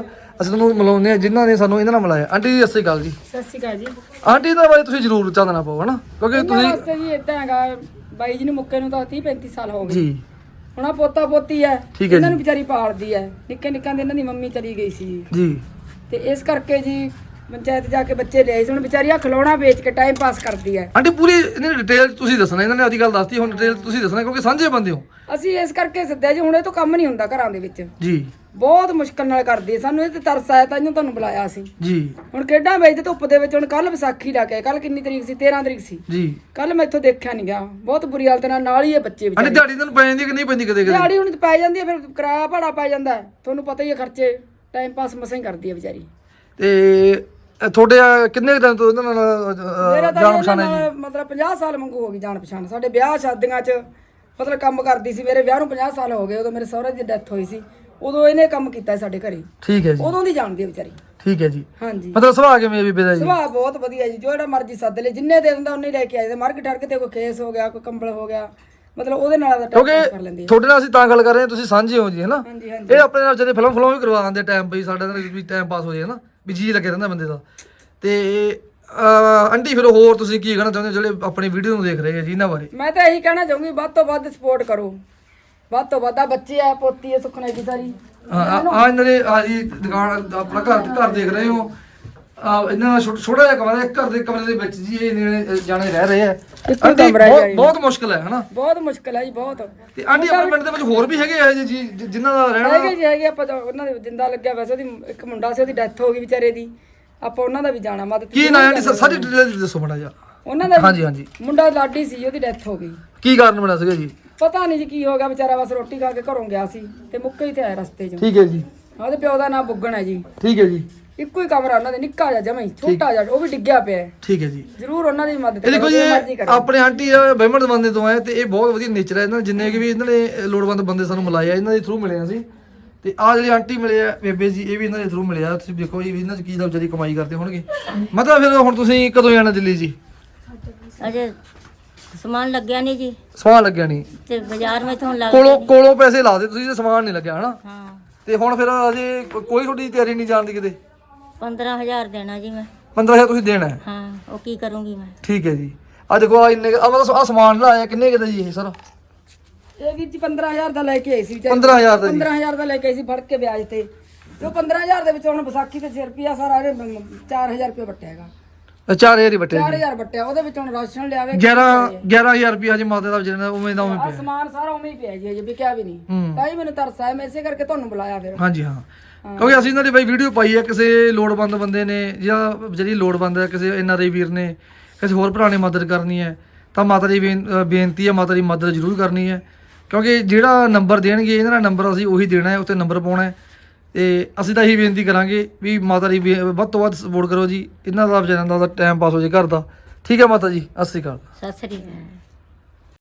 ਅਸੀਂ ਤੁਹਾਨੂੰ ਮਿਲਾਉਂਦੇ ਆ ਜਿਨ੍ਹਾਂ ਨੇ ਸਾਨੂੰ ਇਹਨਾਂ ਨਾਲ ਮਿਲਾਇਆ। ਆਂਟੀ ਜੀ ਸਤਿ ਸ਼੍ਰੀ ਅਕਾਲ ਜੀ। ਸਤਿ ਸ਼੍ਰੀ ਅਕਾਲ ਜੀ। ਆਂਟੀ ਦਾ ਬਾਰੇ ਤੁਸੀਂ ਜਰੂਰ ਚਾਹਣਾ ਪਾਓ ਹਨਾ? ਕਿਉਂਕਿ ਇਹਨਾਂ ਤੁਸੀਂ ਵਾਸਤੇ ਜੀ ਇਦਾਂ ਹੈਗਾ ਬਾਈ ਜੀ ਨੂੰ ਮੁੱਕੇ ਨੂੰ ਤਾਂ 30 35 ਸਾਲ ਹੋ ਗਏ। ਜੀ। ਹੁਣ ਆ ਪੋਤਾ ਪੋਤੀ ਹੈ ਠੀਕ ਹੈ ਇਹਨਾਂ ਨੂੰ। ਵਿਚਾਰੀ ਪਾਲਦੀ ਹੈ। ਨਿੱਕੇ ਨਿੱਕਾਂ ਦੇ ਇਹਨਾਂ ਦੀ ਮੰਮੀ ਚਲੀ ਗਈ ਸੀ। ਜੀ। ਤੇ ਇਸ ਕਰਕੇ ਜੀ ਪੰਚਾਇਤ ਜਾ ਕੇ ਬੱਚੇ ਲਿਆਏ ਸੀ ਹੁਣ ਵਿਚਾਰੀ ਆ ਖਿਲੌਣਾ ਵੇਚ ਕੇ ਟਾਈਮ ਪਾਸ ਕਰਦੀ ਹੈ। ਆਂਟੀ ਪੂਰੀ ਇਹਨਾਂ ਡਿਟੇਲ ਤੁਸੀਂ ਦੱਸਣਾ ਇਹਨਾਂ ਨੇ ਆਦੀ ਗੱਲ ਦੱਸਤੀ ਹੁਣ ਡਿਟੇਲ ਤੁਸੀਂ ਦੱਸਣਾ ਕਿਉਂਕਿ ਸਾਂਝੇ ਬੰਦੇ ਹੋ। ਅਸੀਂ ਇਸ ਕਰਕੇ ਸੱਦਿਆ ਜੀ ਹੁਣ ਇਹ ਤੋਂ ਕੰਮ ਨਹੀਂ ਹੁੰਦਾ ਘਰਾਂ ਦੇ ਵਿੱਚ। ਜੀ। ਬਹੁਤ ਮੁਸ਼ਕਲ ਨਾਲ ਕਰਦੀ ਹੈ ਸਾਨੂੰ ਇਹ ਤੇ ਤਰਸ ਆਇਆ ਤਾਂ ਤੁਹਾਨੂੰ ਬੁਲਾਇਆ ਸੀ ਜੀ। ਹੁਣ ਕਿਹੜਾ ਵੇਚਦੇ ਧੁੱਪ ਦੇ ਵਿੱਚ ਹੁਣ ਕੱਲ ਵਿਸਾਖੀ ਲਾ ਕੇ ਕੱਲ ਕਿੰਨੀ ਤਰੀਕ ਸੀ? 13 ਤਰੀਕ ਸੀ। ਜੀ। ਕੱਲ ਮੈਂ ਇੱਥੋਂ ਦੇਖਿਆ ਨਹੀਂ ਗਿਆ। ਬਹੁਤ ਬੁਰੀ ਹਾਲਤ ਨਾਲ ਨਾਲ ਹੀ ਇਹ ਬੱਚੇ ਆਂਟੀ ਵਿਚਾਰੇ। ਦਿਹਾੜੀ ਤੁਹਾਨੂੰ ਪੈ ਜਾਂਦੀ ਹੈ ਕਿ ਨਹੀਂ ਪੈਂਦੀ ਕਦੇ ਕਦੇ? ਦਿਹਾੜੀ ਹੁਣ ਪੈ ਜਾਂਦੀ ਹੈ ਫਿਰ ਕਿਰਾਇਆ ਭਾੜਾ ਪੈ ਜਾਂਦਾ ਹੈ। ਤੁਹਾਨੂੰ ਪਤਾ ਹੀ ਹੈ ਖਰਚੇ ਟਾਈਮ ਪਾਸ ਮਸਾਂ ਹੀ ਕਰਦੀ ਹੈ ਵਿਚਾਰੀ। ਤੇ ਅ, ਤੁਹਾਡੇ ਅ, ਕਿੰਨੇ ਕੁ ਦਿਨ ਤੋਂ ਇਹਨਾਂ ਨਾਲ ਅ, ਮੇਰਾ ਅ, ਤਾਂ ਜਾਣ ਇਹਨਾਂ ਪਛਾਣ ਹੈ ਜੀ? ਨਾਲ ਮਤਲਬ 50 ਸਾਲ ਮੰਗੂ ਹੋ ਗਈ ਜਾਣ ਪਛਾਣ। ਸਾਡੇ ਵਿਆਹ ਸ਼ਾਦੀਆਂ 'ਚ ਮਤਲਬ ਕੰਮ ਕਰਦੀ ਸੀ ਮੇਰੇ ਵਿਆਹ ਨੂੰ 50 ਸਾਲ ਹੋ ਗਏ ਉਦੋਂ ਮੇਰੇ ਸਹੁਰੇ ਦੀ ਡੈਥ ਹੋਈ ਸੀ। ਉਦੋਂ ਇਹਨੇ ਕੰਮ ਕੀਤਾ ਸੀ ਸਾਡੇ ਘਰੇ। ਠੀਕ ਹੈ ਜੀ। ਉਦੋਂ ਦੀ ਜਾਣਦੀ ਹੈ ਵਿਚਾਰੀ। ਠੀਕ ਹੈ ਜੀ। ਹਾਂਜੀ। ਮਤਲਬ ਸੁਭਾਅ ਕਿਵੇਂ ਹੈ ਬੀਬੇ ਦਾ ਜੀ? ਸੁਭਾਅ ਬਹੁਤ ਵਧੀਆ ਜੀ ਜਿਹੜਾ ਮਰਜ਼ੀ ਸੱਦ ਲੈ ਜਿੰਨੇ ਦੇ ਦਿੰਦਾ ਉਹਨੇ ਲੈ ਕੇ ਆ ਜਾਂਦੇ ਮਾਰਕੀਟ ਠੜ ਕੇ ਤੇ ਕੋਈ ਕੇਸ ਹੋ ਗਿਆ ਕੋਈ ਕੰਬਲ ਹੋ ਗਿਆ ਮਤਲਬ ਉਹਦੇ ਨਾਲ ਦਾ ਪਾਸ ਕਰ ਲੈਂਦੀ ਕਿਉਂਕਿ ਤੁਹਾਡੇ ਨਾਲ ਅਸੀਂ ਤਾਂ ਗੱਲ ਕਰ ਰਹੇ ਹਾਂ ਤੁਸੀਂ ਸਾਂਝੇ ਹੋ ਜੀ ਹੈਨਾ ਹਾਂਜੀ ਹਾਂਜੀ। ਇਹ ਆਪਣੇ ਨਾਲ ਜਿਹੜੇ ਫਿਲਮ ਫਿਲਮ ਵੀ ਕਰਵਾ ਦਿੰਦੇ ਟਾਈਮ ਪਈ ਸਾਡੇ ਨਾਲ ਵੀ ਟਾਈਮ ਪਾਸ ਹੋ ਜਾਏ ਨਾ? ਵੀ ਜੀ ਲੱਗੇ ਰਹਿੰਦਾ ਬੰਦੇ ਦਾ। ਤੇ ਅ, ਆਂਟੀ ਫਿਰ ਹੋਰ ਤੁਸੀਂ ਕੀ ਕਹਿਣਾ ਚਾਹੁੰਦੇ ਹੋ ਜਿਹੜੇ ਆਪਣੀ ਵੀਡੀਓ ਨੂੰ ਦੇਖ ਰਹੇ ਆ ਜੀ ਇਹਨਾਂ ਬਾਰੇ? ਮੈਂ ਤਾਂ ਇਹੀ ਕਹਿਣਾ ਚਾਹੂੰਗੀ ਵੱਧ ਤੋਂ ਵੱਧ ਸਪੋਰਟ ਕਰੋ। ਵੱਧ ਤੋਂ ਵੱਧ ਆ ਬੱਚੇ ਆ ਪੋਤੀ ਆ ਸੁਖਨਾ ਦੀ ਸਾਰੀ। ਆ ਆ ਇਹਨਾਂ ਦੇ ਆ ਜੀ ਦੁਕਾਨ ਆਪਣਾ ਘਰ ਘਰ ਦੇਖ ਰਹੇ ਹੋ। ਇਹਨਾਂ ਦਾ ਛੋਟਾ ਜਿਹਾ ਕਮਰਾ ਹੈ ਘਰ ਦੇ ਕਮਰੇ ਦੇ ਵਿੱਚ ਜੀ ਇਹ ਜਾਣੇ ਰਹਿ ਰਹੇ ਆ। ਇੱਕੋ ਕਮਰਾ ਹੈ ਬਹੁਤ- ਜੀ। ਮੁਸ਼ਕਲ ਹੈ ਹਨਾ? ਬਹੁਤ ਮੁਸ਼ਕਲ ਹੈ ਜੀ ਬਹੁਤ। ਤੇ ਆਂਟੀ ਆਪਣੇ ਪਿੰਡ ਦੇ ਵਿੱਚ ਹੋਰ ਵੀ ਹੈਗੇ ਆ ਜੀ ਜੀ ਜਿ- ਜਿਨ੍ਹਾਂ ਦਾ ਰਹਿਣਾ? ਹੈਗੇ ਜੀ ਹੈਗੇ ਆਪਾਂ ਉਹਨਾਂ ਦੇ ਜਿੰਦਾ ਲੱਗਿਆ ਵੈਸੇ ਉਹਦੀ ਇੱਕ ਮੁੰਡਾ ਸੀ ਉਹਦੀ ਡੈਥ ਹੋ ਗਈ ਵਿਚਾਰੇ ਦੀ। ਆਪਾਂ ਉਹਨਾਂ ਦਾ ਵੀ ਜਾਣਾ ਮਦਦ ਕੀ ਨਾਂ ਆਂਟੀ? ਸਾਰੀ ਡਿਟੇਲ ਦੱਸੋ ਬੜਾ ਜਿਹਾ। ਉਹਨਾਂ ਦਾ ਹਾਂਜੀ ਹਾਂਜੀ। ਮੁੰਡਾ ਲਾਡੀ ਸੀ ਉਹਦੀ ਡੈਥ ਹੋ ਗਈ। ਕੀ ਕਾਰਨ ਬਣਾ ਸੀਗਾ ਜੀ? ਪਤਾ ਨਹੀਂ ਜੀ ਕੀ ਹੋ ਗਿਆ ਵਿਚਾਰਾ ਬਸ ਰੋਟੀ ਖਾ ਕੇ ਘਰੋਂ ਗਿਆ ਸੀ ਤੇ ਮੁੱਕੇ ਹੀ ਤੇ ਆਇਆ ਰਸਤੇ 'ਚ। ਠੀਕ ਹੈ ਜੀ। ਉਹਦੇ ਪਿਓ ਦਾ ਨਾਮ ਬੁੱਗਣ ਹੈ ਜੀ। ਠੀਕ ਹੈ ਜੀ। ਇੱਕੋ ਹੀ ਕਮਰਾ ਉਹਨਾਂ ਦੇ ਨਿੱਕਾ ਜਿਹਾ ਜਮਾਂ ਹੀ ਛੋਟਾ ਜਿਹਾ ਉਹ ਵੀ ਡਿੱਗਿਆ ਪਿਆ ਹੈ। ਠੀਕ ਹੈ ਜੀ। ਜ਼ਰੂਰ ਉਹਨਾਂ ਦੀ ਮਦਦ ਇਹ ਦੇਖੋ ਜੀ ਆਪਣੇ ਆਂਟੀ ਬਹਿਮਣ ਦਵਾਨੇ ਤੋਂ ਆਏ ਤੇ ਇਹ ਬਹੁਤ ਵਧੀਆ ਨੇਚਰ ਹੈ ਇਹਨਾਂ ਦਾ, ਜਿੰਨੇ ਕਿ ਵੀ ਇਹਨਾਂ ਨੇ ਲੋੜਵੰਦ ਬੰਦੇ ਸਾਨੂੰ ਮਿਲਾਏ ਆ ਇਹਨਾਂ ਦੇ ਥਰੂ ਮਿਲੇ ਆ ਅਸੀਂ। ਤੇ ਆ ਜਿਹੜੀ ਆਂਟੀ ਮਿਲੇ ਆ ਬੇਬੇ ਜੀ ਇਹ ਵੀ ਇਹਨਾਂ ਦੇ ਥਰੂ ਮਿਲੇ ਆ। ਤੁਸੀਂ ਦੇਖੋ ਜੀ ਵੀ ਇਹਨਾਂ ਚ ਕੀ ਦਾ ਵਿਚਾਰੀ ਕਮਾਈ ਕਰਦੇ ਹੋਣਗੇ। ਮਤਲਬ ਫਿਰ ਹੁਣ ਤੁਸੀਂ ਕਦੋਂ ਜਾਣਾ ਦਿੱਲੀ ਜੀ? ਅਜੇ ਸਮਾਨ ਲੱਗਿਆ ਨਹੀਂ ਜੀ। ਸਮਾਨ ਲੱਗਿਆ ਨਹੀਂ। ਤੇ ਬਾਜ਼ਾਰ ਵਿੱਚ ਹੁਣ ਲੱਗ ਕੋਲੋਂ ਕੋਲੋਂ ਪੈਸੇ ਲਾ ਦੇ ਤੁਸੀਂ ਤੇ ਸਮਾਨ ਨਹੀਂ ਲੱਗਿਆ ਹਨਾ? ਹਾਂ। ਤੇ ਹੁਣ ਫਿਰ ਅਜੇ ਕੋ- ਕੋਈ ਤੁਹਾਡੀ ਤਿਆਰੀ ਨਹੀਂ ਜਾਣ ਦੀ ਕਿਤੇ? 15000 ਦੇਣਾ ਜੀ ਮੈਂ। 15000 ਤੁਸੀਂ ਦੇਣਾ ਹੈ? ਹਾਂ ਉਹ ਕੀ ਕਰੂੰਗੀ ਮੈਂ। ਠੀਕ ਹੈ ਜੀ। ਆ ਦੇਖੋ ਆ ਇੰਨੇ ਆ ਮਤਲਬ ਆ ਸਮਾਨ ਲਾਇਆ ਕਿੰਨੇ ਕਿਦਾ ਜੀ ਇਹ ਸਰ? ਇਹ ਵੀ ਜੀ 15000 ਦਾ ਲੈ ਕੇ ਆਈ ਸੀ ਵਿਚਾਰੀ। 15000 ਦਾ ਜੀ। 15000 ਦਾ ਲੈ ਕੇ ਆਈ ਸੀ ਫੜ ਕੇ ਵਿਆਜ ਤੇ। ਤੇ ਉਹ 15000 ਦੇ ਵਿੱਚ ਹੁਣ ਵਿਸਾਖੀ ਤੇ 6 ਰੁਪਿਆ ਸਾਰਾ ਇਹਨੇ 4000 ਰੁਪਏ ਵੱਟਿਆ ਹੈਗਾ। 4000 ਹੀ ਬਟੇ 4000 ਵੱਟਿਆ ਉਹਦੇ ਵਿੱਚ ਹੁਣ ਰਾਸ਼ਨ ਲਿਆਵੇ 11 11000 ਰੁਪਏ ਹਜੇ ਮਾਤਾ ਦਾ ਜਿਹੜਾ ਉਵੇਂ ਦਾ ਉਵੇਂ ਆ ਪਿਆ। ਸਮਾਨ ਸਾਰਾ ਉਵੇਂ ਹੀ ਪਿਆ ਜੀ ਅਜੇ ਵਿਕਿਆ ਵੀ ਨਹੀਂ। ਹੂੰ। ਤਾਂ ਹੀ ਮੈਨੂੰ ਤਰਸ ਆਇਆ ਮੈਂ ਇਸੇ ਕਰਕੇ ਤੁਹਾਨੂੰ ਬੁਲਾਇਆ ਫਿਰ। ਹਾਂਜੀ ਹਾਂ। ਕਿਉਂਕਿ ਅਸੀਂ ਇਹਨਾਂ ਦੀ ਬਈ ਵੀਡੀਓ ਪਾਈ ਹੈ ਕਿਸੇ ਲੋੜਵੰਦ ਬੰਦੇ ਨੇ ਜਾਂ ਜਿਹੜੀ ਲੋੜਵੰਦ ਹੈ ਕਿਸੇ ਐਨ ਆਰ ਆਈ ਵੀਰ ਨੇ ਕਿਸੇ ਹੋਰ ਭਰਾ ਨੇ ਮਦਦ ਕਰਨੀ ਹੈ ਤਾਂ ਮਾਤਾ ਦੀ ਬੇਨਤੀ ਹੈ ਮਾਤਾ ਦੀ ਮਦਦ ਜ਼ਰੂਰ ਕਰਨੀ ਹੈ। ਕਿਉਂਕਿ ਜਿਹੜਾ ਨੰਬਰ ਦੇਣਗੇ ਇਹਨਾਂ ਦਾ ਨੰਬਰ ਅਸੀਂ ਉਹੀ ਦੇਣਾ ਹੈ ਉੱਤੇ ਨੰਬਰ ਪਾਉਣਾ ਹੈ। ਤੇ ਅਸੀਂ ਤਾਂ ਇਹੀ ਬੇਨਤੀ ਕਰਾਂਗੇ ਵੀ ਮਾਤਾ ਦੀ ਬੇ- ਵੱਧ ਤੋਂ ਵੱਧ ਸਪੋਰਟ ਕਰੋ ਜੀ। ਇਹਨਾਂ ਦਾ ਵਿਚਾਰਿਆਂ ਦਾ ਟਾਈਮ ਪਾਸ ਹੋ ਜੇ ਘਰ ਦਾ। ਠੀਕ ਹੈ ਮਾਤਾ ਜੀ ਸਤਿ ਸ਼੍ਰੀ ਅਕਾਲ। ਸਤਿ ਸ੍ਰੀ ਅਕਾਲ।